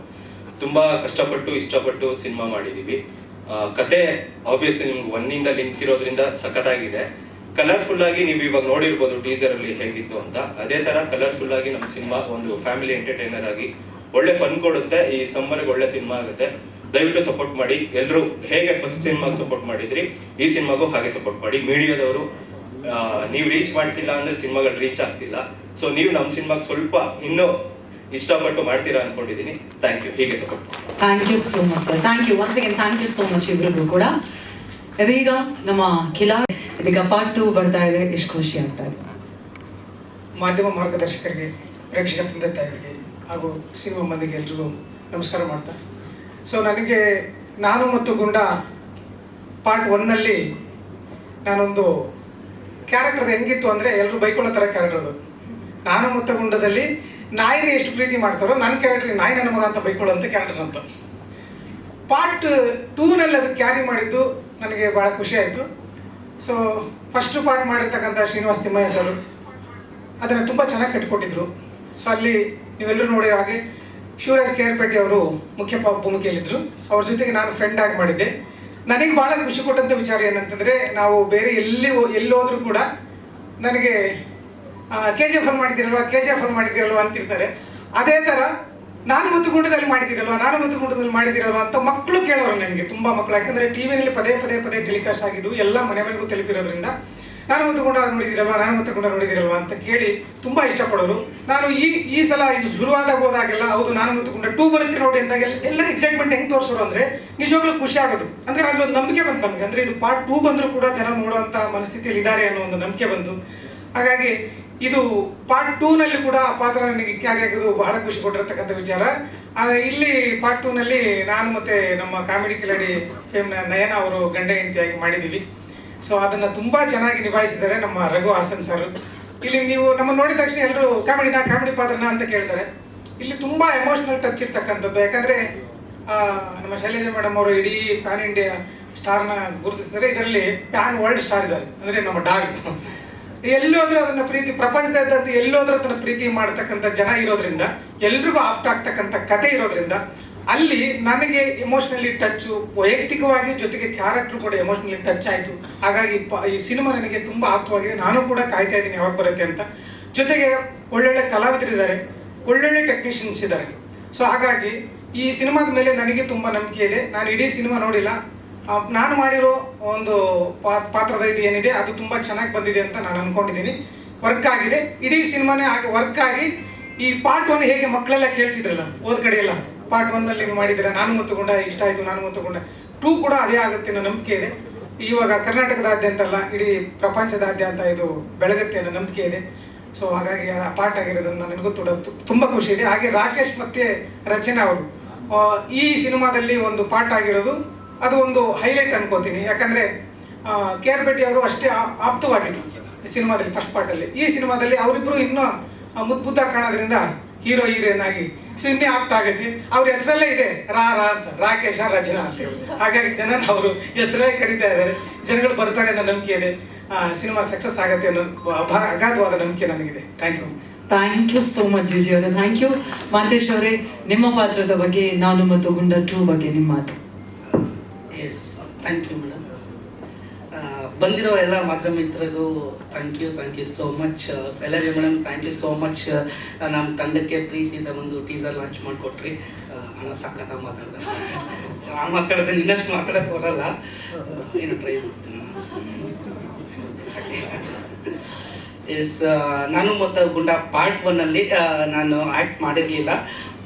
ತುಂಬ ಕಷ್ಟಪಟ್ಟು, ಇಷ್ಟಪಟ್ಟು ಸಿನಿಮಾ ಮಾಡಿದ್ದೀವಿ ಕತೆ ಆಬ್ವಿಯಸ್ಲಿ ನಿಮ್ಗೆ ಒನ್ನಿಂದ ಲಿಂಕ್ ಇರೋದ್ರಿಂದ ಸಖತ್ತಾಗಿದೆ. ಕಲರ್ಫುಲ್ ಆಗಿ ನೀವು ಇವಾಗ ನೋಡಿರ್ಬೋದು ಟೀಸರ್ ಅಲ್ಲಿ ಹೇಗಿತ್ತು ಅಂತ. ಅದೇ ತರ ಕಲರ್ಫುಲ್ ಆಗಿ ನಮ್ಮ ಸಿನಿಮಾ ಒಂದು ಫ್ಯಾಮಿಲಿ ಎಂಟರ್ಟೈನರ್ ಆಗಿ ಒಳ್ಳೆ ಫನ್ ಕೊಡುತ್ತೆ. ಈ ಸಮ್ಮರ್ಗೆ ಒಳ್ಳೆ ಸಿನಿಮಾ ಆಗುತ್ತೆ. ದಯವಿಟ್ಟು ಸಪೋರ್ಟ್ ಮಾಡಿ. ಎಲ್ಲರೂ ಹೇಗೆ ಫಸ್ಟ್ ಸಿನಿಮಾಗೆ ಸಪೋರ್ಟ್ ಮಾಡಿದ್ರಿ, ಈ ಸಿನಿಮಾಗೂ ಹಾಗೆ ಸಪೋರ್ಟ್ ಮಾಡಿ. ಮೀಡಿಯಾದವರು ನೀವು ರೀಚ್ ಮಾಡಿಸಿಲ್ಲ ಅಂದ್ರೆ ಸಿನಿಮಾಗಳು ರೀಚ್ ಆಗ್ತಿಲ್ಲ. ಸೊ ನೀವು ನಮ್ಮ ಸಿನಿಮಾಗೆ ಸ್ವಲ್ಪ ಇನ್ನೂ ಇಷ್ಟಪಟ್ಟು ಮಾಡ್ತೀರಾ ಅನ್ಕೊಂಡಿದ್ದೀನಿ. ಥ್ಯಾಂಕ್ ಯು ಹೀಗೆ support thank you so much sir thank you once again thank you so much ಇಬ್ಬರಿಗೂ ಕೂಡ. ಇದೀಗ ನಮ್ಮ ಕಿಲಾ ಇದೀಗ ಪಾರ್ಟ್ ಟು ಬರ್ತಾ ಇದೆ. ಎಷ್ಟು ಖುಷಿ ಆಗ್ತಾ ಇದೆ. ಮಾಧ್ಯಮ ಮಾರ್ಗದರ್ಶಕರಿಗೆ ಪ್ರೇಕ್ಷಕ ತಂದೆ ತಾಯಿಗಳಿಗೆ ಹಾಗೂ ಸಿನಿಮಾ ಮಂದಿಗೆ ಎಲ್ರಿಗೂ ನಮಸ್ಕಾರ ಮಾಡ್ತಾ. ಸೊ ನನಗೆ ನಾನು ಮತ್ತು ಗುಂಡ ಪಾರ್ಟ್ ಒನ್ನಲ್ಲಿ ನಾನೊಂದು ಕ್ಯಾರೆಕ್ಟರ್ ಹೆಂಗಿತ್ತು ಅಂದರೆ ಎಲ್ಲರೂ ಬೈಕೊಳ್ಳೋ ಥರ ಕ್ಯಾರೆಕ್ಟರ್ ಅದು. ನಾನು ಮುತ್ತಗುಂಡದಲ್ಲಿ ನಾಯಿನ ಎಷ್ಟು ಪ್ರೀತಿ ಮಾಡ್ತಾರೋ ನನ್ನ ಕ್ಯಾರೆಕ್ಟರ್ ನಾಯಿ ನನ್ನ ಮಗ ಅಂತ ಬೈಕೊಳ್ಳೋಂಥ ಕ್ಯಾರೆಕ್ಟರ್ ಅಂತ ಪಾರ್ಟ್ ಟೂನಲ್ಲಿ ಅದು ಕ್ಯಾರಿ ಮಾಡಿದ್ದು ನನಗೆ ಭಾಳ ಖುಷಿ ಆಯಿತು. ಸೊ ಫಸ್ಟ್ ಪಾರ್ಟ್ ಮಾಡಿರ್ತಕ್ಕಂಥ ಶ್ರೀನಿವಾಸ್ ತಿಮ್ಮಯ್ಯ ಸರ್ ಅದನ್ನು ತುಂಬ ಚೆನ್ನಾಗಿ ಕಟ್ಕೊಟ್ಟಿದ್ರು. ಸೊ ಅಲ್ಲಿ ನೀವೆಲ್ಲರೂ ನೋಡಿರೋ ಹಾಗೆ ಶಿವರಾಜ್ ಕೇರ್ಪೇಟೆ ಅವರು ಮುಖ್ಯ ಭೂಮಿಕೆಯಲ್ಲಿದ್ದರು ಸೊ ಅವ್ರ ಜೊತೆಗೆ ನಾನು ಫ್ರೆಂಡ್ ಆಗಿ ಮಾಡಿದ್ದೆ. ನನಗೆ ಭಾಳ ಖುಷಿ ಕೊಟ್ಟಂಥ ವಿಚಾರ ಏನಂತಂದರೆ, ನಾವು ಬೇರೆ ಎಲ್ಲಿ ಎಲ್ಲೋದ್ರೂ ಕೂಡ ನನಗೆ ಕೆ ಜಿ ಎಫ್ ಅಲ್ಲಿ ಮಾಡಿದ್ದೀರಲ್ವಾ? ಕೆ ಜಿ ಎಫ್ ಅಲ್ಲಿ ಮಾಡಿದಿರಲ್ವಾ ಅಂತಿರ್ತಾರೆ. ಅದೇ ಥರ ನಾನು ಮತ್ತು ಗುಂಡದಲ್ಲಿ ಮಾಡಿದ್ದೀರಲ್ವಾ? ನಾನು ಮತ್ತು ಗುಂಡದಲ್ಲಿ ಮಾಡಿದ್ದೀರಲ್ವಾ ಅಂತ ಮಕ್ಕಳು ಕೇಳೋರು ನನಗೆ, ತುಂಬ ಮಕ್ಕಳು. ಯಾಕಂದರೆ ಟಿ ವಿನಲ್ಲಿ ಪದೇ ಪದೇ ಪದೇ ಟೆಲಿಕಾಸ್ಟ್ ಆಗಿದ್ದು ಎಲ್ಲ ಮನೆವರೆಗೂ ತಲುಪಿರೋದ್ರಿಂದ ನಾನು ಮತ್ತು ಗುಂಡ ನೋಡಿದಿರಲ್ವಾ ನಾನು ಮತ್ತು ನೋಡಿದಿರಲ್ವಾ ಅಂತ ಕೇಳಿ ತುಂಬ ಇಷ್ಟಪಡೋರು. ನಾನು ಈ ಈ ಸಲ ಇದು ಶುರುವಾದಾಗ ಹೋದಾಗೆಲ್ಲ ಹೌದು, ನಾನು ಮತ್ತು ಟೂ ಬರುತ್ತೆ ನೋಡಿ ಅಂದಾಗ ಎಲ್ಲ- ಎಕ್ಸೈಟ್ಮೆಂಟ್ ಹೆಂಗೆ ತೋರಿಸೋರು ಅಂದರೆ ನಿಜವಾಗ್ಲೂ ಖುಷಿ ಆಗೋದು. ಅಂದರೆ ಒಂದು ನಂಬಿಕೆ ಬಂತು ನಮಗೆ. ಅಂದರೆ ಇದು ಪಾರ್ಟ್ ಟೂ ಬಂದರೂ ಕೂಡ ಜನ ನೋಡುವಂಥ ಮನಸ್ಥಿತಿಯಲ್ಲಿ ಇದ್ದಾರೆ ಅನ್ನೋ ಒಂದು ನಂಬಿಕೆ ಬಂತು. ಹಾಗಾಗಿ ಇದು ಪಾರ್ಟ್ ಟೂನಲ್ಲಿ ಕೂಡ ಆ ಪಾತ್ರ ನನಗೆ ಕ್ಯಾರಿ ಆಗೋದು ಬಹಳ ಖುಷಿ ಕೊಟ್ಟಿರ್ತಕ್ಕಂಥ ವಿಚಾರ. ಇಲ್ಲಿ ಪಾರ್ಟ್ ಟೂನಲ್ಲಿ ನಾನು ಮತ್ತೆ ನಮ್ಮ ಕಾಮಿಡಿ ಕಿಲಾಡಿ ಫೇಮ್ನ ನಯನ ಅವರು ಗಂಡ ಹೆಂಡತಿಯಾಗಿ ಮಾಡಿದ್ದೀವಿ. ಸೊ ಅದನ್ನು ತುಂಬ ಚೆನ್ನಾಗಿ ನಿಭಾಯಿಸಿದ್ದಾರೆ ನಮ್ಮ ರಘು ಹಾಸನ್ ಸರ್ ಇಲ್ಲಿ ನೀವು ನಮ್ಮ ನೋಡಿದ ತಕ್ಷಣ ಎಲ್ಲರೂ ಕಾಮಿಡಿನ ಕಾಮಿಡಿ ಪಾತ್ರನ ಅಂತ ಕೇಳ್ತಾರೆ. ಇಲ್ಲಿ ತುಂಬ ಎಮೋಷ್ನಲ್ ಟಚ್ ಇರ್ತಕ್ಕಂಥದ್ದು. ಯಾಕಂದರೆ ನಮ್ಮ ಶೈಲಜಾ ಮೇಡಮ್ ಅವರು ಇಡೀ ಪ್ಯಾನ್ ಇಂಡಿಯಾ ಸ್ಟಾರ್ನ ಗುರುತಿಸಿದರೆ ಇದರಲ್ಲಿ ಪ್ಯಾನ್ ವರ್ಲ್ಡ್ ಸ್ಟಾರ್ ಇದ್ದಾರೆ. ಅಂದರೆ ನಮ್ಮ ಡಾಗ್ ಎಲ್ಲೋದ್ರೂ ಅದನ್ನ ಪ್ರೀತಿ ಪ್ರಪಂಚದಾದ್ಯಂತ ಎಲ್ಲೋದ್ರೂ ಅದನ್ನ ಪ್ರೀತಿ ಮಾಡ್ತಕ್ಕಂಥ ಜನ ಇರೋದ್ರಿಂದ, ಎಲ್ರಿಗೂ ಆಪ್ಟ್ ಆಗ್ತಕ್ಕಂಥ ಕತೆ ಇರೋದ್ರಿಂದ, ಅಲ್ಲಿ ನನಗೆ ಎಮೋಷ್ನಲಿ ಟಚ್ಚು ವೈಯಕ್ತಿಕವಾಗಿ ಜೊತೆಗೆ ಕ್ಯಾರೆಕ್ಟರ್ ಕೂಡ ಎಮೋಷ್ನಲಿ ಟಚ್ ಆಯಿತು. ಹಾಗಾಗಿ ಈ ಸಿನಿಮಾ ನನಗೆ ತುಂಬ ಆಪ್ತವಾಗಿದೆ ನಾನು ಕೂಡ ಕಾಯ್ತಾ ಇದ್ದೀನಿ ಯಾವಾಗ ಬರುತ್ತೆ ಅಂತ. ಜೊತೆಗೆ ಒಳ್ಳೊಳ್ಳೆ ಕಲಾವಿದರಿದ್ದಾರೆ, ಒಳ್ಳೊಳ್ಳೆ ಟೆಕ್ನಿಷಿಯನ್ಸ್ ಇದ್ದಾರೆ. ಸೊ ಹಾಗಾಗಿ ಈ ಸಿನಿಮಾದ ಮೇಲೆ ನನಗೆ ತುಂಬ ನಂಬಿಕೆ ಇದೆ. ನಾನು ಇಡೀ ಸಿನಿಮಾ ನೋಡಿಲ್ಲ. ನಾನು ಮಾಡಿರೋ ಒಂದು ಪಾತ್ರದ ಇದು ಏನಿದೆ, ಅದು ತುಂಬ ಚೆನ್ನಾಗಿ ಬಂದಿದೆ ಅಂತ ನಾನು ಅನ್ಕೊಂಡಿದ್ದೀನಿ. ವರ್ಕ್ ಆಗಿದೆ. ಇಡೀ ಸಿನಿಮಾನೇ ಆಗಿ ವರ್ಕ್ ಆಗಿ ಈ ಪಾರ್ಟ್ ಒನ್ ಹೇಗೆ ಮಕ್ಕಳೆಲ್ಲ ಕೇಳ್ತಿದ್ರಲ್ಲ, ಹೋದ ಕಡೆ ಎಲ್ಲ ಪಾರ್ಟ್ ಒನ್ನಲ್ಲಿ ನೀವು ಮಾಡಿದ್ರೆ ನಾನು ಮತ್ತು ಗುಂಡ ಇಷ್ಟ ಆಯಿತು, ನಾನು ಮತ್ತು ಗುಂಡ ಟೂ ಕೂಡ ಅದೇ ಆಗುತ್ತೆ ಅನ್ನೋ ನಂಬಿಕೆ ಇದೆ. ಇವಾಗ ಕರ್ನಾಟಕದಾದ್ಯಂತ ಅಲ್ಲ ಇಡೀ ಪ್ರಪಂಚದಾದ್ಯಂತ ಇದು ಬೆಳಗುತ್ತೆ ಅನ್ನೋ ನಂಬಿಕೆ ಇದೆ. ಸೊ ಹಾಗಾಗಿ ಆ ಪಾರ್ಟ್ ಆಗಿರೋದನ್ನ ನನಗೂ ಕೂಡ ತು- ತುಂಬ ಖುಷಿ ಇದೆ. ಹಾಗೆ ರಾಕೇಶ್ ಮತ್ತೆ ರಚನಾ ಅವರು ಈ ಸಿನಿಮಾದಲ್ಲಿ ಒಂದು ಪಾರ್ಟ್ ಆಗಿರೋದು ಅದು ಒಂದು ಹೈಲೈಟ್ ಅನ್ಕೋತೀನಿ. ಯಾಕಂದ್ರೆ ಕೆ ಆರ್ ಭೇಟಿ ಅವರು ಅಷ್ಟೇ ಆಪ್ತವಾಗಿದ್ರು ಸಿನಿಮಾದಲ್ಲಿ ಫಸ್ಟ್ ಪಾರ್ಟಲ್ಲಿ ಈ ಸಿನಿಮಾದಲ್ಲಿ ಅವರಿಬ್ಬರು ಇನ್ನೂ ಮುದ್ಭುತ ಕಾಣೋದ್ರಿಂದ ಹೀರೋ ಹೀರೋಯಿನ್ ಆಗಿ ಸೊ ಆಪ್ಟ್ ಆಗುತ್ತೆ ಅವ್ರ ಹೆಸರಲ್ಲೇ ಇದೆ, ರಾ ರಾ ಅಂತ, ರಾಕೇಶ, ರಚನಾ ಅಂತೇಳಿ ಹಾಗಾಗಿ ಜನ ಅವರು ಹೆಸರೇ ಕರೀತಾ ಇದ್ದಾರೆ. ಜನಗಳು ಬರ್ತಾರೆ ಅನ್ನೋ ನಂಬಿಕೆ ಇದೆ. ಸಿನಿಮಾ ಸಕ್ಸಸ್ ಆಗುತ್ತೆ ಅನ್ನೋ ಅಗಾಧವಾದ ನಂಬಿಕೆ ನನಗಿದೆ. Thank you thank you so much GG ಅವರೇ. ಥ್ಯಾಂಕ್ ಯು ಮಾತೇಶ್ ಅವರೇ, ನಿಮ್ಮ ಪಾತ್ರದ ಬಗ್ಗೆ, ನಾನು ಮತ್ತು ಗುಂಡ ಟೂ ಬಗ್ಗೆ ನಿಮ್ಮ ಮಾತು. ಥ್ಯಾಂಕ್ ಯು ಮೇಡಮ್ ಬಂದಿರೋ ಎಲ್ಲ ಮಾಧ್ಯಮ ಮಿತ್ರರಿಗೂ thank you thank you so much salary madam thank you so much ನಮ್ಮ ತಂಡಕ್ಕೆ ಪ್ರೀತಿಯಿಂದ ಒಂದು ಟೀಸರ್ ಲಾಂಚ್ ಮಾಡಿಕೊಟ್ರಿ. ಹಣ ಸಖತ್ತಾಗಿ ಮಾತಾಡ್ದೆ. ಚೆನ್ನಾಗಿ ಮಾತಾಡ್ದೆ, ಇನ್ನಷ್ಟು ಮಾತಾಡಕ್ಕೆ ಬರಲ್ಲ. ಏನು ಟ್ರೈ ಮಾಡ್ತೀನಿ ಎಸ್ ನಾನು ಮತ್ತು ಗುಂಡ ಪಾರ್ಟ್ ಒನ್ನಲ್ಲಿ ನಾನು ಆ್ಯಕ್ಟ್ ಮಾಡಿರಲಿಲ್ಲ.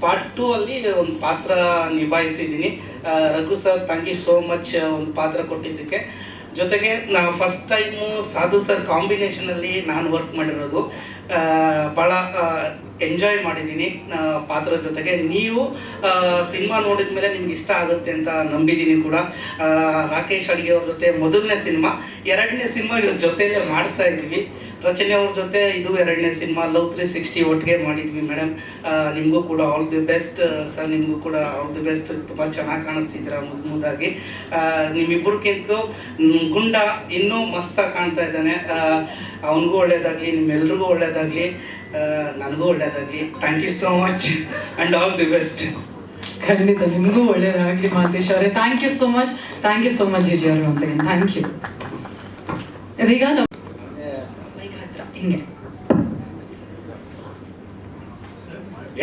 ಪಾರ್ಟ್ ಟೂ ಅಲ್ಲಿ ಒಂದು ಪಾತ್ರ ನಿಭಾಯಿಸಿದ್ದೀನಿ. Raghu sir thank you so much ಒಂದು ಪಾತ್ರ ಕೊಟ್ಟಿದ್ದಕ್ಕೆ. ಜೊತೆಗೆ ನಾ ಫಸ್ಟ್ ಟೈಮು ಸಾಧು ಸರ್ ಕಾಂಬಿನೇಷನಲ್ಲಿ ನಾನು ವರ್ಕ್ ಮಾಡಿರೋದು. ಭಾಳ ಎಂಜಾಯ್ ಮಾಡಿದ್ದೀನಿ ಪಾತ್ರ ಜೊತೆಗೆ. ನೀವು ಸಿನಿಮಾ ನೋಡಿದ ಮೇಲೆ ನಿಮ್ಗೆ ಇಷ್ಟ ಆಗುತ್ತೆ ಅಂತ ನಂಬಿದ್ದೀನಿ ಕೂಡ. ರಾಕೇಶ್ ಅಡಿಗೆ ಅವ್ರ ಜೊತೆ ಮೊದಲನೇ ಸಿನಿಮಾ ಎರಡನೇ ಸಿನಿಮಾ ಇವ್ರ ಜೊತೆಯಲ್ಲೇ ಮಾಡ್ತಾ ಇದ್ದೀವಿ. ರಚನೆ ಅವ್ರ ಜೊತೆ ಇದು ಎರಡನೇ ಸಿನಿಮಾ ಲವ್ ತ್ರೀ ಸಿಕ್ಸ್ಟಿ ಒಟ್ಟಿಗೆ ಮಾಡಿದ್ವಿ ಮೇಡಮ್. ನಿಮಗೂ ಕೂಡ ಆಲ್ ದಿ ಬೆಸ್ಟ್ ಸರ್ ನಿಮಗೂ ಕೂಡ ಆಲ್ ದಿ ಬೆಸ್ಟ್ ತುಂಬ ಚೆನ್ನಾಗಿ ಕಾಣಿಸ್ತಿದ್ದೀರ ಮುದ್ದು ಮುದ್ದಾಗಿ. ನಿಮ್ಮಿಬ್ಬರಿಗಿಂತಲೂ ಗುಂಡ ಇನ್ನೂ ಮಸ್ತಾಗಿ ಕಾಣ್ತಾ ಇದ್ದಾನೆ. ಅವನಿಗೂ ಒಳ್ಳೇದಾಗಲಿ, ನಿಮ್ಮೆಲ್ರಿಗೂ ಒಳ್ಳೇದಾಗಲಿ ನನಗೂ ಒಳ್ಳೇದಾಗಲಿ. Thank you so much and all the best ಖಂಡಿತ, ನಿಮಗೂ ಒಳ್ಳೇದಾಗಲಿ ಮಾತೇಶ್ ಅವರೇ. Thank you so much thank you so much GG ಅವರು ಅಂತ ಥ್ಯಾಂಕ್ ಯು ಇದೀಗ ಹಿಂಗೆ.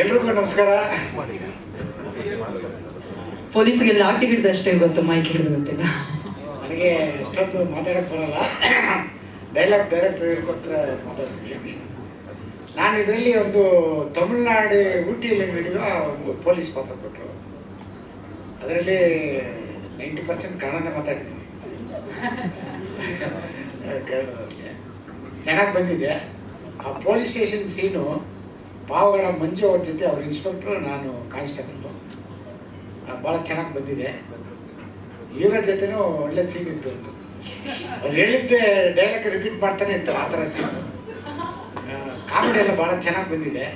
ಎಲ್ರಿಗೂ ನಮಸ್ಕಾರ. ಪೊಲೀಸ್ಗೆ ಲಾಟಿ ಹಿಡಿದಷ್ಟೇ ಗೊತ್ತು ಮೈಕ್ ಹಿಡಿದು ಗೊತ್ತಿಲ್ಲ ನನಗೆ ಎಷ್ಟೊಂದು ಮಾತಾಡಕ್ಕೆ ಬರಲ್ಲ. ಡೈಲಾಗ್ ಡೈರೆಕ್ಟರ್ ಹೇಳ್ಕೊಟ್ರೆ ಮಾತಾಡ್ತೀನಿ. ನಾನು ಇದರಲ್ಲಿ ಒಂದು ತಮಿಳ್ನಾಡು ಊಟಿಯಲ್ಲಿ ನಡೆಯುವ ಒಂದು ಪೊಲೀಸ್ ಪಾತ್ರ ಕೊಟ್ಟರು. ಅದರಲ್ಲಿ ನೈಂಟಿ ಪರ್ಸೆಂಟ್ ಕನ್ನಡನೇ ಮಾತಾಡಿದ್ದೀನಿ. ಕನ್ನಡದಲ್ಲಿ ಚೆನ್ನಾಗಿ ಬಂದಿದೆ. ಆ police station scene Pavagada Manju ಅವ್ರ ಜೊತೆ ಅವ್ರ ಇನ್ಸ್ಪೆಕ್ಟ್ರು ನಾನು ಕಾನ್ಸ್ಟೇಬಲ್ಲು ಭಾಳ ಚೆನ್ನಾಗಿ ಬಂದಿದೆ. ಇವರ ಜೊತೆನೂ ಒಳ್ಳೆ ಸೀನ್ ಇತ್ತು ಅಂತ ಅವ್ರು ಹೇಳಿದ್ದೆ ಡೈಲಾಗ್ ರಿಪೀಟ್ ಮಾಡ್ತಾನೆ ಇತ್ತು ಆ ಥರ ಸೀನ್ ಕಾಮಿಡಿ ಎಲ್ಲ ಭಾಳ ಚೆನ್ನಾಗಿ ಬಂದಿದೆ.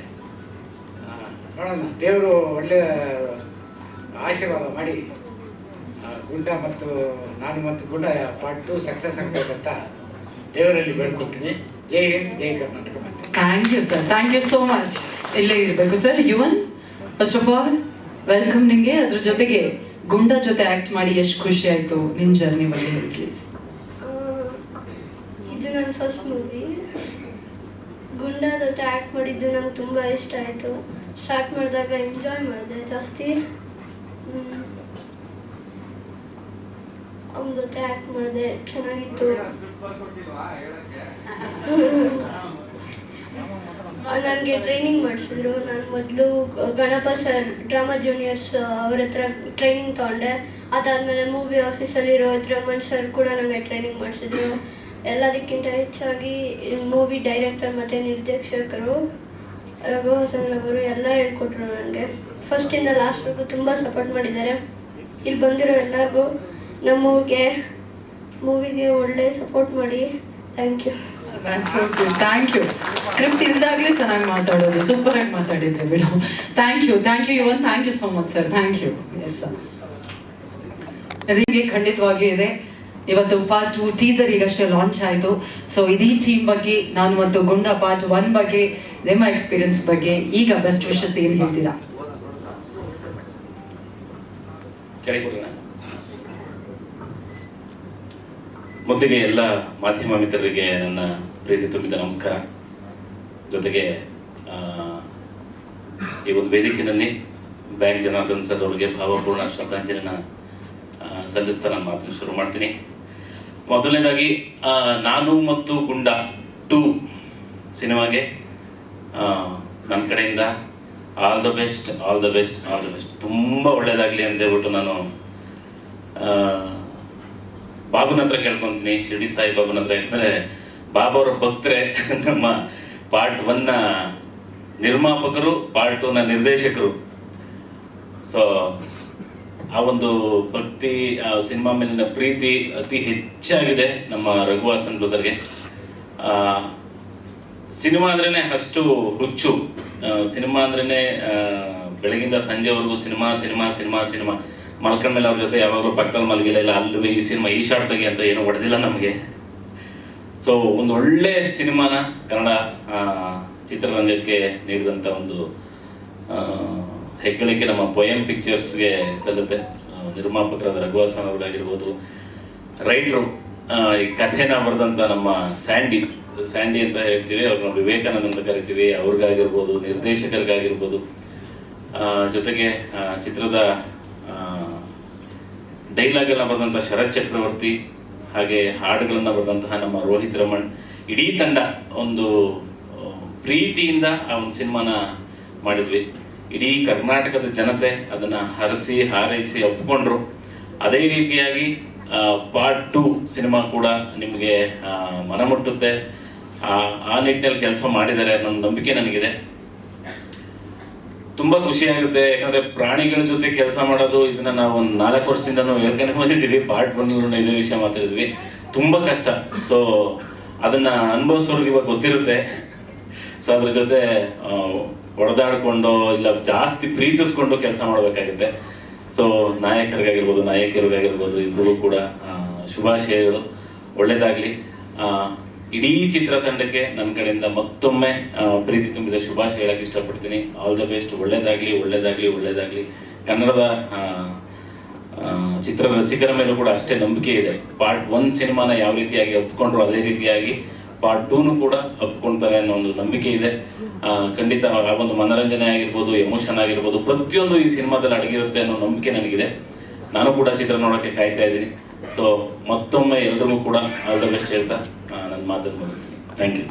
ನೋಡೋಣ, ದೇವರು ಒಳ್ಳೆ ಆಶೀರ್ವಾದ ಮಾಡಿ ಗುಂಡ ಮತ್ತು ನಾನು ಮತ್ತು ಗುಂಡ ಪಾರ್ಟ್ ಟು ಸಕ್ಸಸ್ ಆಗಬೇಕಂತ ದೇವರಲ್ಲಿ ಬೇಡ್ಕೊಳ್ತೀನಿ. Jai Hind Jai Karnataka thank you sir thank you so much ಇಲ್ಲೇ ಇರಬೇಕು sir Yuvan first of all welcome ನಿಮಗೆ. ಅದ್ರ ಜೊತೆಗೆ ಗುಂಡ ಜೊತೆ ಆಕ್ಟ್ ಮಾಡಿ ಎಷ್ಟು ಖುಷಿ ಆಯ್ತು ನಿಮ್ಮ ಜರ್ನಿ ಬಗ್ಗೆ ಹೇಳಿ ಪ್ಲೀಸ್ ಇದು ನನ್ನ ಫಸ್ಟ್ ಮೂವಿ ಗುಂಡ ಜೊತೆ ಆ್ಯಕ್ಟ್ ಮಾಡಿದ್ದು ನಂಗೆ ತುಂಬ ಇಷ್ಟ ಆಯಿತು. ಸ್ಟಾರ್ಟ್ ಮಾಡಿದಾಗ ಎಂಜಾಯ್ ಮಾಡಿದೆ ಜಾಸ್ತಿ. ಅವನ ಜೊತೆ ಆ್ಯಕ್ಟ್ ಮಾಡಿದೆ, ಚೆನ್ನಾಗಿತ್ತು. ನನಗೆ ಟ್ರೈನಿಂಗ್ ಮಾಡಿಸಿದ್ರು. ನಾನು ಮೊದಲು ಗಣಪ ಸರ್ ಡ್ರಾಮಾ ಜೂನಿಯರ್ಸ್ ಅವ್ರ ಹತ್ರ ಟ್ರೈನಿಂಗ್ ತೊಗೊಂಡೆ. ಅದಾದಮೇಲೆ ಮೂವಿ ಆಫೀಸಲ್ಲಿರೋ ರಮಣ್ ಸರ್ ಕೂಡ ನನಗೆ ಟ್ರೈನಿಂಗ್ ಮಾಡಿಸಿದ್ರು. ಎಲ್ಲದಕ್ಕಿಂತ ಹೆಚ್ಚಾಗಿ ಮೂವಿ ಡೈರೆಕ್ಟರ್ ಮತ್ತು ನಿರ್ದೇಶಕರು ರಘು ಹಾಸನ್ ಅವರು ಎಲ್ಲ ಹೇಳ್ಕೊಟ್ರು ನನಗೆ ಫಸ್ಟಿಂದ ಲಾಸ್ಟ್ವರೆಗೂ ತುಂಬ ಸಪೋರ್ಟ್ ಮಾಡಿದ್ದಾರೆ. ಇಲ್ಲಿ ಬಂದಿರೋ ಎಲ್ಲರಿಗೂ ನಮ್ಮ ಮೂವಿಗೆ ಮೂವಿಗೆ ಒಳ್ಳೆ ಸಪೋರ್ಟ್ ಮಾಡಿ. Thank you thank you script ಇಲ್ದಾಗ್ಲೂ ಚೆನ್ನಾಗಿ ಮಾತಾಡೋದು. ಸೂಪರ್ ಆಗಿ ಮಾತಾಡಿದ್ರೆ ಬಿಡು. Thank you thank you Yuvan thank you so much sir thank you yes sir ಖಂಡಿತವಾಗಿಯೂ ಇದೆ. ಇವತ್ತು ಪಾರ್ಟ್ ಟು ಟೀಸರ್ ಈಗಷ್ಟೇ ಲಾಂಚ್ ಆಯಿತು. ಸೊ ಇದೀ ಟೀಮ್ ಬಗ್ಗೆ ನಾನು ಮತ್ತು ಗುಂಡ ಪಾರ್ಟ್ ಒನ್ ಬಗ್ಗೆ ನಿಮ್ಮ ಎಕ್ಸ್ಪೀರಿಯನ್ಸ್ ಬಗ್ಗೆ ಈಗ ಬೆಸ್ಟ್ ವಿಶಸ್ ಏನು ಹೇಳ್ತೀರಾ? ಮೊದಲಿಗೆ ಎಲ್ಲ ಮಾಧ್ಯಮ ಮಿತ್ರರಿಗೆ ನನ್ನ ಪ್ರೀತಿ ತುಂಬಿದ ನಮಸ್ಕಾರ. ಜೊತೆಗೆ ಈ ಒಂದು ವೇದಿಕೆಯಲ್ಲಿ ಬ್ಯಾಂಕ್ ಜನಾರ್ದನ್ ಸರ್ ಅವರಿಗೆ ಭಾವಪೂರ್ಣ ಶ್ರದ್ಧಾಂಜಲಿನ ಸಲ್ಲಿಸ್ತಾ ನಾನು ಮಾತನ್ನು ಶುರು ಮಾಡ್ತೀನಿ. ಮೊದಲನೇದಾಗಿ ನಾನು ಮತ್ತು ಗುಂಡ ಟು ಸಿನಿಮಾಗೆ ನನ್ನ ಕಡೆಯಿಂದ all the best, all the best, all the best. ತುಂಬ ಒಳ್ಳೆಯದಾಗಲಿ ಅಂತ ಹೇಳ್ಬಿಟ್ಟು ನಾನು ಬಾಬುನ ಹತ್ರ ಕೇಳ್ಕೊಂತೀನಿ, ಶಿರ್ಡಿ ಸಾಯಿ ಬಾಬುನ ಹತ್ರ ಯಾಕಂದರೆ ಬಾಬಾ ಅವರ ಭಕ್ತರೆ, ನಮ್ಮ ಪಾರ್ಟ್ನ ನಿರ್ಮಾಪಕರು ಪಾರ್ಟ್ನ ನಿರ್ದೇಶಕರು. ಸೊ ಆ ಒಂದು ಭಕ್ತಿ, ಆ ಸಿನಿಮಾ ಮೇಲಿನ ಪ್ರೀತಿ ಅತಿ ಹೆಚ್ಚಾಗಿದೆ ನಮ್ಮ ರಘುವಾಸನ್ ಬ್ರದರ್ಗೆ. ಸಿನಿಮಾ ಅಂದ್ರೇನೆ ಅಷ್ಟು ಹುಚ್ಚು. ಸಿನಿಮಾ ಅಂದ್ರೇ ಬೆಳಗಿಂದ ಸಂಜೆವರೆಗೂ ಸಿನಿಮಾ ಸಿನಿಮಾ ಸಿನಿಮಾ ಸಿನಿಮಾ. ಮೇಲೆ ಅವ್ರ ಜೊತೆ ಯಾವಾಗಲೂ ಪಕ್ಕದಲ್ಲಿ ಮಲಗಿಲ್ಲ ಇಲ್ಲ ಅಲ್ಲಿ ಈ ಸಿನಿಮಾ ಈ ಶಾರ್ಟ್ ತೆಗಿ ಅಂತ ಏನೂ ಹೊಡೆದಿಲ್ಲ ನಮಗೆ. ಸೊ ಒಂದು ಒಳ್ಳೆ ಸಿನಿಮಾನ ಕನ್ನಡ ಚಿತ್ರರಂಗಕ್ಕೆ ನೀಡಿದಂಥ ಒಂದು ಹೆಗ್ಗಳಿಕೆ ನಮ್ಮ ಪೊಯಂ ಪಿಕ್ಚರ್ಸ್ಗೆ ಸಲ್ಲುತ್ತೆ. ನಿರ್ಮಾಪಕರಾದ ರಘುವಾಸನ್ ಅವರಾಗಿರ್ಬೋದು ರೈಟ್ರು ಈ ಕಥೆನ ಬರೆದಂಥ ನಮ್ಮ ಸ್ಯಾಂಡಿ ಸ್ಯಾಂಡಿ ಅಂತ ಹೇಳ್ತೀವಿ ಅವ್ರನ್ನ ವಿವೇಕಾನಂದ ಅಂತ ಕರಿತೀವಿ ಅವ್ರಿಗಾಗಿರ್ಬೋದು ನಿರ್ದೇಶಕರಿಗಾಗಿರ್ಬೋದು. ಜೊತೆಗೆ ಆ, ಚಿತ್ರದ ಎಲ್ಲ ಬರೆದಂಥ ಶರತ್ ಚಕ್ರವರ್ತಿ, ಹಾಗೆ ಹಾಡುಗಳನ್ನು ಬರೆದಂತಹ ನಮ್ಮ ರೋಹಿತ್ ರಮಣ್, ಇಡೀ ತಂಡ ಒಂದು ಪ್ರೀತಿಯಿಂದ ಆ ಒಂದು ಸಿನಿಮಾನ ಮಾಡಿದ್ವಿ. ಇಡೀ ಕರ್ನಾಟಕದ ಜನತೆ ಅದನ್ನು ಹರಸಿ, ಹಾರೈಸಿ ಒಪ್ಕೊಂಡ್ರು. ಅದೇ ರೀತಿಯಾಗಿ ಪಾರ್ಟ್ ಟು ಸಿನಿಮಾ ಕೂಡ ನಿಮಗೆ ಮನಮುಟ್ಟುತ್ತೆ. ಆ- ಆ ನಿಟ್ಟಿನಲ್ಲಿ ಕೆಲಸ ಮಾಡಿದ್ದಾರೆ ಅನ್ನೋ ನಂಬಿಕೆ ನನಗಿದೆ. ತುಂಬಾ ಖುಷಿ ಆಗುತ್ತೆ. ಯಾಕಂದ್ರೆ ಪ್ರಾಣಿಗಳ ಜೊತೆ ಕೆಲಸ ಮಾಡೋದು, ಇದನ್ನ ನಾವು ಒಂದು ನಾಲ್ಕು ವರ್ಷದಿಂದ ನಾವು ಹೇಳ್ಕೊಂಡು ಬಂದಿದ್ದೀವಿ ಪಾರ್ಟ್ ಒನ್ ಇದೇ ವಿಷಯ ಮಾತಾಡಿದ್ವಿ. ತುಂಬಾ ಕಷ್ಟ. ಸೊ ಅದನ್ನ ಅನುಭವಿಸೋರ್ಗೆ ಇವಾಗ ಗೊತ್ತಿರುತ್ತೆ. ಸೊ ಅದ್ರ ಜೊತೆ ಹೊಡೆದಾಡ್ಕೊಂಡು ಇಲ್ಲ, ಜಾಸ್ತಿ ಪ್ರೀತಿಸ್ಕೊಂಡು ಕೆಲಸ ಮಾಡಬೇಕಾಗುತ್ತೆ. ಸೊ ನಾಯಕರಿಗಾಗಿರ್ಬೋದು, ನಾಯಕಿಯರಿಗಾಗಿರ್ಬೋದು ಇಬ್ಬರಿಗೂ ಕೂಡ ಶುಭಾಶಯಗಳು. ಒಳ್ಳೇದಾಗ್ಲಿ. ಇಡೀ ಚಿತ್ರತಂಡಕ್ಕೆ ನನ್ನ ಕಡೆಯಿಂದ ಮತ್ತೊಮ್ಮೆ ಪ್ರೀತಿ ತುಂಬಿದ ಶುಭಾಶಯ ಹೇಳಕ್ಕೆ ಇಷ್ಟಪಡ್ತೀನಿ. ಆಲ್ ದ ಬೆಸ್ಟ್ ಒಳ್ಳೇದಾಗ್ಲಿ ಒಳ್ಳೇದಾಗ್ಲಿ ಒಳ್ಳೇದಾಗ್ಲಿ. ಕನ್ನಡದ ಚಿತ್ರ ರಸಿಕರ ಮೇಲೂ ಕೂಡ ಅಷ್ಟೇ ನಂಬಿಕೆ ಇದೆ. ಪಾರ್ಟ್ ಒನ್ ಸಿನಿಮಾನ ಯಾವ ರೀತಿಯಾಗಿ ಒಪ್ಕೊಂಡ್ರು ಅದೇ ರೀತಿಯಾಗಿ ಪಾರ್ಟ್ ಟೂನು ಕೂಡ ಒಪ್ಕೊಳ್ತಾರೆ ಅನ್ನೋ ಒಂದು ನಂಬಿಕೆ ಇದೆ. ಖಂಡಿತ ಆ ಒಂದು ಮನರಂಜನೆ ಆಗಿರ್ಬೋದು, ಎಮೋಷನ್ ಆಗಿರ್ಬೋದು, ಪ್ರತಿಯೊಂದು ಈ ಸಿನಿಮಾದಲ್ಲಿ ಅಡಗಿರುತ್ತೆ ಅನ್ನೋ ನಂಬಿಕೆ ನನಗಿದೆ. ನಾನು ಕೂಡ ಚಿತ್ರ ನೋಡೋಕ್ಕೆ ಕಾಯ್ತಾ ಇದ್ದೀನಿ. ಸೊ ಮತ್ತೊಮ್ಮೆ ಎಲ್ರಿಗೂ ಕೂಡ ಆಲ್ ದ ಬೆಸ್ಟ್ ಹೇಳ್ತಾ ನನ್ನ ಮಾತನ್ನು ಮುಗಿಸ್ತೀನಿ. ಥ್ಯಾಂಕ್ ಯು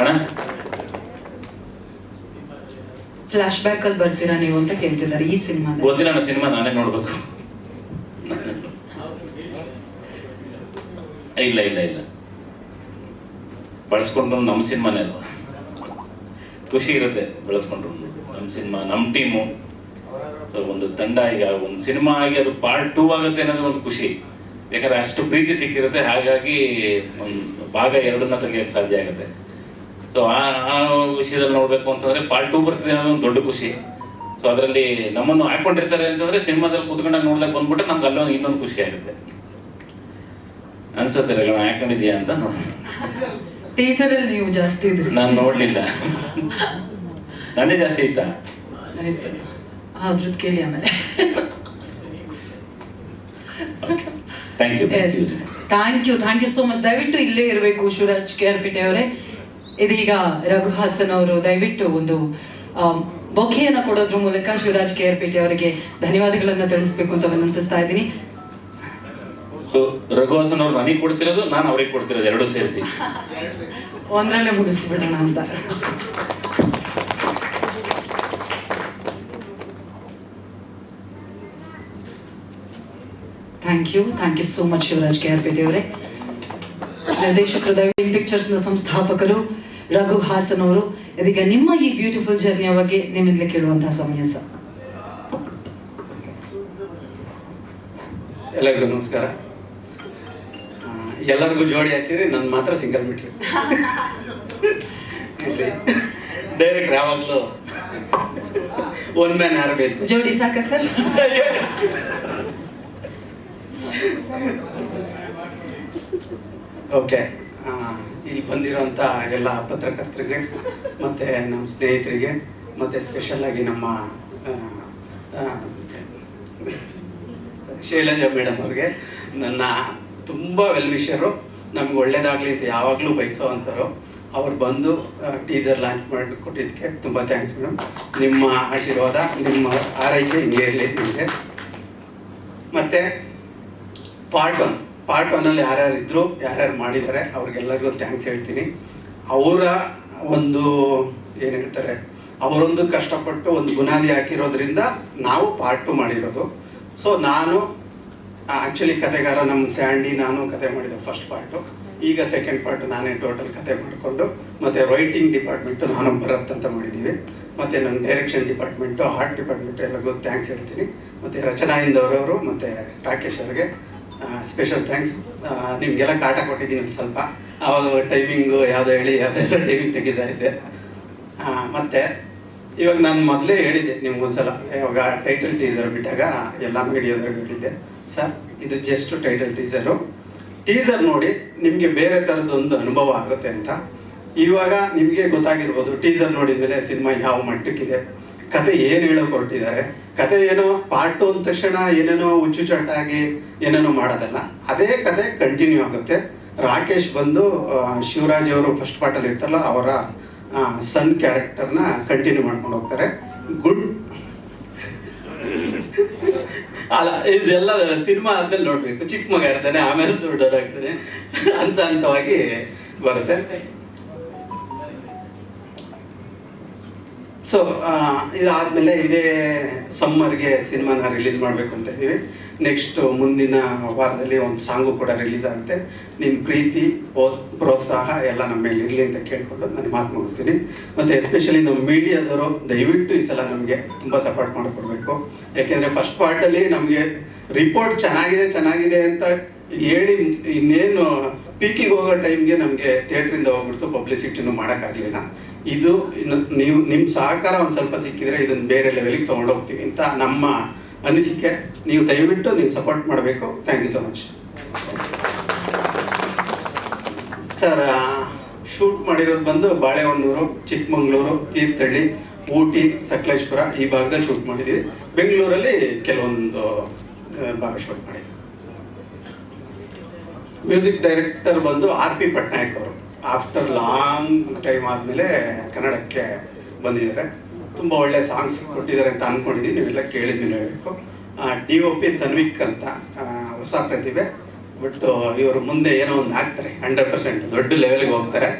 ಅಣ್ಣ? ಫ್ಲಾಶ್ ಬ್ಯಾಕ್ ಅಲ್ಲಿ ಬರ್ತೀರಾ ನೀವು ಅಂತ ಕೇಳ್ತಿದ್ದಾರೆ ಈ ಸಿನಿಮಾದಲ್ಲಿ. ಗೊತ್ತಿಲ್ಲ ನನ್ನ ಸಿನಿಮಾ ನಾನೇ ನೋಡ್ಬೇಕು. ಇಲ್ಲ ಇಲ್ಲ ಇಲ್ಲ. ಬಳಸ್ಕೊಂಡು ನಮ್ಮ ಸಿನಿಮಾನೇ ಅಲ್ವಾ? ಖುಷಿ ಇರುತ್ತೆ ಬಳಸ್ಕೊಂಡ್ರು ನಮ್ಮ ಸಿನಿಮಾ ನಮ್ಮ ಟೀಮು. ಸೊ ಒಂದು ತಂಡ ಈಗ ಒಂದು ಸಿನಿಮಾ ಆಗಿ ಅದು ಪಾರ್ಟ್ ಟೂ ಆಗುತ್ತೆ ಅನ್ನೋದು ಒಂದು ಖುಷಿ. ಯಾಕಂದ್ರೆ ಅಷ್ಟು ಪ್ರೀತಿ ಸಿಕ್ಕಿರುತ್ತೆ ಹಾಗಾಗಿ ಒಂದು ಭಾಗ ಎರಡನ್ನ ತೆಗಿಯಕ್ ಸಾಧ್ಯ ಆಗುತ್ತೆ. ಸೊ ಆ ಆ ವಿಷಯದಲ್ಲಿ ನೋಡ್ಬೇಕು ಅಂತಂದ್ರೆ ಪಾರ್ಟ್ ಟೂ ಬರ್ತಿದೆ ಅನ್ನೋದು ಒಂದು ದೊಡ್ಡ ಖುಷಿ. ಸೊ ಅದರಲ್ಲಿ ನಮ್ಮನ್ನು ಹಾಕೊಂಡಿರ್ತಾರೆ ಅಂತಂದ್ರೆ ಸಿನಿಮಾದಲ್ಲಿ ಕುತ್ಕೊಂಡಾಗ ನೋಡ್ಲಿಕ್ಕೆ ಬಂದ್ಬಿಟ್ಟು ನಮ್ಗೆ ಅಲ್ಲೊಂದು ಇನ್ನೊಂದು ಖುಷಿ ಆಗುತ್ತೆ. ಅನ್ಸುತ್ತೆ ರಗಣ ಹಾಕೊಂಡಿದ್ಯಾ ಅಂತ ಟೀಸರ್ ಅಲ್ಲಿ ನೀವು ಜಾಸ್ತಿ ಇದ್ರಿ. ನಾನು ನೋಡ್ಲಿಲ್ಲ. ನಾನೇ ಜಾಸ್ತಿ ಇತ್ತ? ಅದ್ರದ್ದು ಕೇಳಿ ಆಮೇಲೆ thank you thank you thank you so much ದಯವಿಟ್ಟು ಇಲ್ಲೇ ಇರಬೇಕು ಶಿವರಾಜ್ ಕೆ ಆರ್ ಪೇಟೆ ಅವರೇ. ಇದೀಗ ರಘು ಹಾಸನ್ ಅವರು ದಯವಿಟ್ಟು ಒಂದು ಬೊಕೆಯನ್ನು ಕೊಡೋದ್ರ ಮೂಲಕ ಶಿವರಾಜ್ ಕೆ ಆರ್ ಪೇಟೆ ಅವರಿಗೆ ಧನ್ಯವಾದಗಳನ್ನ ತಿಳಿಸ್ಬೇಕು ಅಂತ ವಿನಂತಿಸ್ತಾ ಇದ್ದೀನಿ. ರಘುವಾಸನ್ ಅವರು ನನಗೆ ಕೊಡ್ತಿರೋದು ನಾನು ಅವ್ರಿಗೆ ಕೊಡ್ತಿರೋದು ಎರಡು ಸೇರಿಸಿ. ಒಂದರಲ್ಲೇ ಮುಗಿಸ್ಬಿಡೋಣ ಅಂತ. Thank you thank you so much Shivaraj K R Pete ಅವರೇ ನಿರ್ದೇಶಕರು ದೈವಿನ್ ಪಿಕ್ಚರ್ಸ್ನ ಸಂಸ್ಥಾಪಕರು ರಘು ಹಾಸನ್ ಅವರು ಇದೀಗ ನಿಮ್ಮ ಈ ಬ್ಯೂಟಿಫುಲ್ ಜರ್ನಿಯ ಬಗ್ಗೆ ನಿಮ್ಮಿಂದಲೇ ಕೇಳುವಂತಹ ಸಮಯ ಸರ್. ಎಲ್ಲರಿಗೂ ನಮಸ್ಕಾರ. ಎಲ್ಲರಿಗೂ ಜೋಡಿ ಹಾಕಿದ್ರೆ ನನ್ನ ಮಾತ್ರ ಸಿಂಗಲ್ ಬಿಟ್ರಿ ಡೈರೆಕ್ಟ್ ಯಾವಾಗಲೂ ಒನ್ ಮ್ಯಾನ್ ಇದ್ದೆ ಜೋಡಿ ಸಾಕ ಸರ್? ಓಕೆ ಇಲ್ಲಿ ಬಂದಿರೋಂಥ ಎಲ್ಲ ಪತ್ರಕರ್ತರಿಗೆ, ಮತ್ತು ನಮ್ಮ ಸ್ನೇಹಿತರಿಗೆ, ಮತ್ತು ಸ್ಪೆಷಲ್ಲಾಗಿ ನಮ್ಮ ಶೈಲಜಾ ಮೇಡಮ್ ಅವ್ರಿಗೆ, ನನ್ನ ತುಂಬ ವೆಲ್ ವಿಷರು ನಮ್ಗೆ ಒಳ್ಳೇದಾಗಲಿ ಅಂತ ಯಾವಾಗಲೂ ಬಯಸೋ ಅಂಥವ್ರು ಅವ್ರು ಬಂದು ಟೀಸರ್ ಲಾಂಚ್ ಮಾಡಿ ಕೊಟ್ಟಿದ್ದಕ್ಕೆ ತುಂಬ ಥ್ಯಾಂಕ್ಸ್ ಮೇಡಮ್ ನಿಮ್ಮ ಆಶೀರ್ವಾದ, ನಿಮ್ಮ ಆರೈಕೆ ಹಿಂಗೆ ಇರಲಿ ನಿಮಗೆ. ಮತ್ತು ಪಾರ್ಟ್ ಒನ್ ಪಾರ್ಟ್ ಒನ್ನಲ್ಲಿ ಯಾರ್ಯಾರು ಇದ್ದರು ಯಾರ್ಯಾರು ಮಾಡಿದ್ದಾರೆ, ಅವ್ರಿಗೆಲ್ಲರಿಗೂ ಥ್ಯಾಂಕ್ಸ್ ಹೇಳ್ತೀನಿ. ಅವರ ಒಂದು, ಏನು ಹೇಳ್ತಾರೆ, ಅವರೊಂದು ಕಷ್ಟಪಟ್ಟು ಒಂದು ಬುನಾದಿ ಹಾಕಿರೋದ್ರಿಂದ ನಾವು ಪಾರ್ಟ್ ಟು ಮಾಡಿರೋದು. ಸೊ ನಾನು ಆ್ಯಕ್ಚುಲಿ ಕತೆಗಾರ ನಮ್ಮ ಸ್ಯಾಂಡಿ, ನಾನು ಕತೆ ಮಾಡಿದ್ದು ಫಸ್ಟ್ ಪಾರ್ಟು ಈಗ ಸೆಕೆಂಡ್ ಪಾರ್ಟ್ ನಾನೇ ಟೋಟಲ್ ಕತೆ ಮಾಡಿಕೊಂಡು, ಮತ್ತು ರೈಟಿಂಗ್ ಡಿಪಾರ್ಟ್ಮೆಂಟು ನಾನು ಭರತ್ ಅಂತ ಮಾಡಿದ್ದೀವಿ. ಮತ್ತು ನನ್ನ ಡೈರೆಕ್ಷನ್ ಡಿಪಾರ್ಟ್ಮೆಂಟು ಆರ್ಟ್ ಡಿಪಾರ್ಟ್ಮೆಂಟು ಎಲ್ಲರಿಗೂ ಥ್ಯಾಂಕ್ಸ್ ಹೇಳ್ತೀನಿ. ಮತ್ತು ರಚನಾ ಮತ್ತು ರಾಕೇಶ್ ಅವರಿಗೆ. ಸ್ಪೆಷಲ್ ಥ್ಯಾಂಕ್ಸ್ ನಿಮಗೆಲ್ಲ ಕಾಟ ಕೊಟ್ಟಿದ್ದೀನಿ ಒಂದು ಸ್ವಲ್ಪ. ಆವಾಗ ಟೈಮಿಂಗು ಯಾವುದೋ ಹೇಳಿ ಯಾವುದೆಲ್ಲ ಟೈಮಿಂಗ್ ತೆಗಿತಾ ಇದ್ದೆ. ಮತ್ತು ಇವಾಗ ನಾನು ಮೊದಲೇ ಹೇಳಿದ್ದೆ ನಿಮ್ಗೊಂದ್ಸಲ. ಇವಾಗ ಟೈಟಲ್ ಟೀಸರ್ ಬಿಟ್ಟಾಗ ಎಲ್ಲ ಮೀಡಿಯಾದಾಗ ಹೇಳಿದ್ದೆ. ಸರ್, ಇದು ಜಸ್ಟ್ ಟೈಟಲ್ ಟೀಸರು ಟೀಸರ್ ನೋಡಿ ನಿಮಗೆ ಬೇರೆ ಥರದ್ದು ಒಂದು ಅನುಭವ ಆಗುತ್ತೆ ಅಂತ. ಇವಾಗ ನಿಮಗೆ ಗೊತ್ತಾಗಿರ್ಬೋದು ಟೀಸರ್ ನೋಡಿದ ಮೇಲೆ ಸಿನಿಮಾ ಯಾವ ಮಟ್ಟಕ್ಕಿದೆ. ಕತೆ ಏನು ಹೇಳೋಕೆ ಹೊರಟಿದ್ದಾರೆ ಕತೆ ಏನೋ ಪಾರ್ಟ್ ಅಂದ ತಕ್ಷಣ ಏನೇನೋ ಹುಚ್ಚುಚಾಟಾಗಿ ಏನೇನೋ ಮಾಡೋದಲ್ಲ, ಅದೇ ಕತೆ ಕಂಟಿನ್ಯೂ ಆಗುತ್ತೆ. ರಾಕೇಶ್ ಬಂದು ಶಿವರಾಜ್ ಅವರು ಫಸ್ಟ್ ಪಾರ್ಟಲ್ಲಿ ಇರ್ತಾರಲ್ಲ, ಅವರ ಸನ್ ಕ್ಯಾರೆಕ್ಟರ್ನ ಕಂಟಿನ್ಯೂ ಮಾಡ್ಕೊಂಡು ಹೋಗ್ತಾರೆ. ಗುಡ್. ಅಲ್ಲ, ಇದೆಲ್ಲ ಸಿನಿಮಾ ಆದ್ಮೇಲೆ ನೋಡ್ಬೇಕು. ಚಿಕ್ಕ ಮಗ ಇರ್ತಾನೆ, ಆಮೇಲೆ ದೊಡ್ಡದಾಗ್ತಾನೆ. ಹಂತ ಹಂತವಾಗಿ ಬರುತ್ತೆ. ಸೊ ಇದಾದಮೇಲೆ ಇದೇ ಸಮ್ಮರ್ಗೆ ಸಿನಿಮಾನ ರಿಲೀಸ್ ಮಾಡಬೇಕು ಅಂತ ಇದ್ದೀವಿ. ನೆಕ್ಸ್ಟ್ ಮುಂದಿನ ವಾರದಲ್ಲಿ ಒಂದು ಸಾಂಗು ಕೂಡ ರಿಲೀಸ್ ಆಗುತ್ತೆ. ನಿಮ್ಮ ಪ್ರೀತಿ ಪ್ರೋತ್ಸಾಹ ಎಲ್ಲ ನಮ್ಮ ಮೇಲೆ ಇರಲಿ ಅಂತ ಕೇಳಿಕೊಂಡು ನಾನು ಮಾತು ಮುಗಿಸ್ತೀನಿ. ಮತ್ತು ಎಸ್ಪೆಷಲಿ ನಮ್ಮ ಮೀಡಿಯಾದವರು ದಯವಿಟ್ಟು ಈ ಸಲ ನಮಗೆ ತುಂಬ ಸಪೋರ್ಟ್ ಮಾಡಿಕೊಡ್ಬೇಕು. ಯಾಕೆಂದರೆ ಫಸ್ಟ್ ಪಾರ್ಟಲ್ಲಿ ನಮಗೆ ರಿಪೋರ್ಟ್ ಚೆನ್ನಾಗಿದೆ ಚೆನ್ನಾಗಿದೆ ಅಂತ ಹೇಳಿ ಇನ್ನೇನು ಪೀಕಿಗೆ ಹೋಗೋ ಟೈಮ್ಗೆ ನಮಗೆ ಥಿಯೇಟ್ರಿಂದ ಹೋಗ್ಬಿಡ್ತು ಪಬ್ಲಿಸಿಟಿನೂ ಮಾಡೋಕ್ಕಾಗಲಿಲ್ಲ. ಇದು ನೀವು ನಿಮ್ಮ ಸಹಕಾರ ಒಂದು ಸ್ವಲ್ಪ ಸಿಕ್ಕಿದ್ರೆ ಇದನ್ನು ಬೇರೆ ಲೆವೆಲಿಗೆ ತೊಗೊಂಡೋಗ್ತೀವಿ ಅಂತ ನಮ್ಮ ಅನಿಸಿಕೆ. ನೀವು ದಯವಿಟ್ಟು ನೀವು ಸಪೋರ್ಟ್ ಮಾಡಬೇಕು. Thank you so much sir shoot ಮಾಡಿರೋದು ಬಂದು ಬಾಳೆಹೊನ್ನೂರು, ಚಿಕ್ಕಮಂಗ್ಳೂರು, ತೀರ್ಥಹಳ್ಳಿ, ಊಟಿ, ಸಕಲೇಶ್ಪುರ ಈ ಭಾಗದಲ್ಲಿ ಶೂಟ್ ಮಾಡಿದ್ದೀವಿ ಬೆಂಗಳೂರಲ್ಲಿ ಕೆಲವೊಂದು ಭಾಗ ಶೂಟ್ ಮಾಡಿದ್ದೀವಿ ಮ್ಯೂಸಿಕ್ ಡೈರೆಕ್ಟರ್ ಬಂದು ಆರ್ ಪಿ ಪಟ್ನಾಯಕ್ ಅವರು. ಆಫ್ಟರ್ ಲಾಂಗ್ ಟೈಮ್ ಆದಮೇಲೆ ಕನ್ನಡಕ್ಕೆ ಬಂದಿದ್ದಾರೆ. ತುಂಬ ಒಳ್ಳೆ ಸಾಂಗ್ಸ್ ಕೊಟ್ಟಿದ್ದಾರೆ ಅಂತ ಅಂದ್ಕೊಂಡಿದ್ದೀನಿ ನೀವೆಲ್ಲ ಕೇಳಿದ್ಮೇಲೆ ಹೇಳಬೇಕು. ಡಿ ಒ ಪಿ ತನ್ವಿಕ್ ಅಂತ ಹೊಸ ಪ್ರತಿಭೆ. ಬಟ್ ಇವರು ಮುಂದೆ ಏನೋ ಒಂದು ಹಾಕ್ತಾರೆ ಹಂಡ್ರೆಡ್ ಪರ್ಸೆಂಟ್ ದೊಡ್ಡ ಲೆವೆಲ್ಗೆ ಹೋಗ್ತಾರೆ.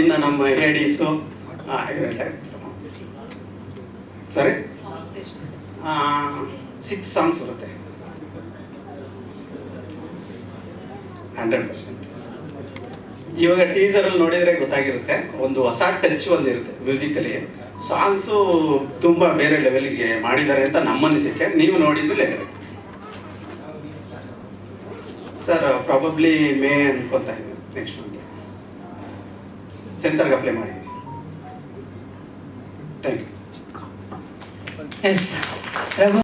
ಇನ್ನು ನಮ್ಮ ಹೇಡೀಸು ಇವರೆಲ್ಲ ಇರ್ತಾರೆ. ಸರಿ ಸಿಕ್ಸ್ ಸಾಂಗ್ಸ್ ಬರುತ್ತೆ. ಹಂಡ್ರೆಡ್ ಪರ್ಸೆಂಟ್ ಇವಾಗ ಟೀಸರಲ್ಲಿ ನೋಡಿದರೆ ಗೊತ್ತಾಗಿರುತ್ತೆ, ಒಂದು ಹೊಸ ಟಚ್ ಒಂದು ಇರುತ್ತೆ ಮ್ಯೂಸಿಕಲಿ ಸಾಂಗ್ಸು ತುಂಬ ಬೇರೆ ಲೆವೆಲ್ಗೆ ಮಾಡಿದ್ದಾರೆ ಅಂತ ನಮ್ಮ ಅನಿಸಿಕೆ. ನೀವು ನೋಡಿದ್ಮೇಲೆ ಸರ್ ಪ್ರಾಬಬ್ಲಿ ಮೇ ಅನ್ಕೊತಾ ಇದ್ದೀನಿ ನೆಕ್ಸ್ಟ್ ಮಂತ್ ಸೆನ್ಸರ್ಗೆ ಅಪ್ಲೈ ಮಾಡಿ. Thank you yes Raghu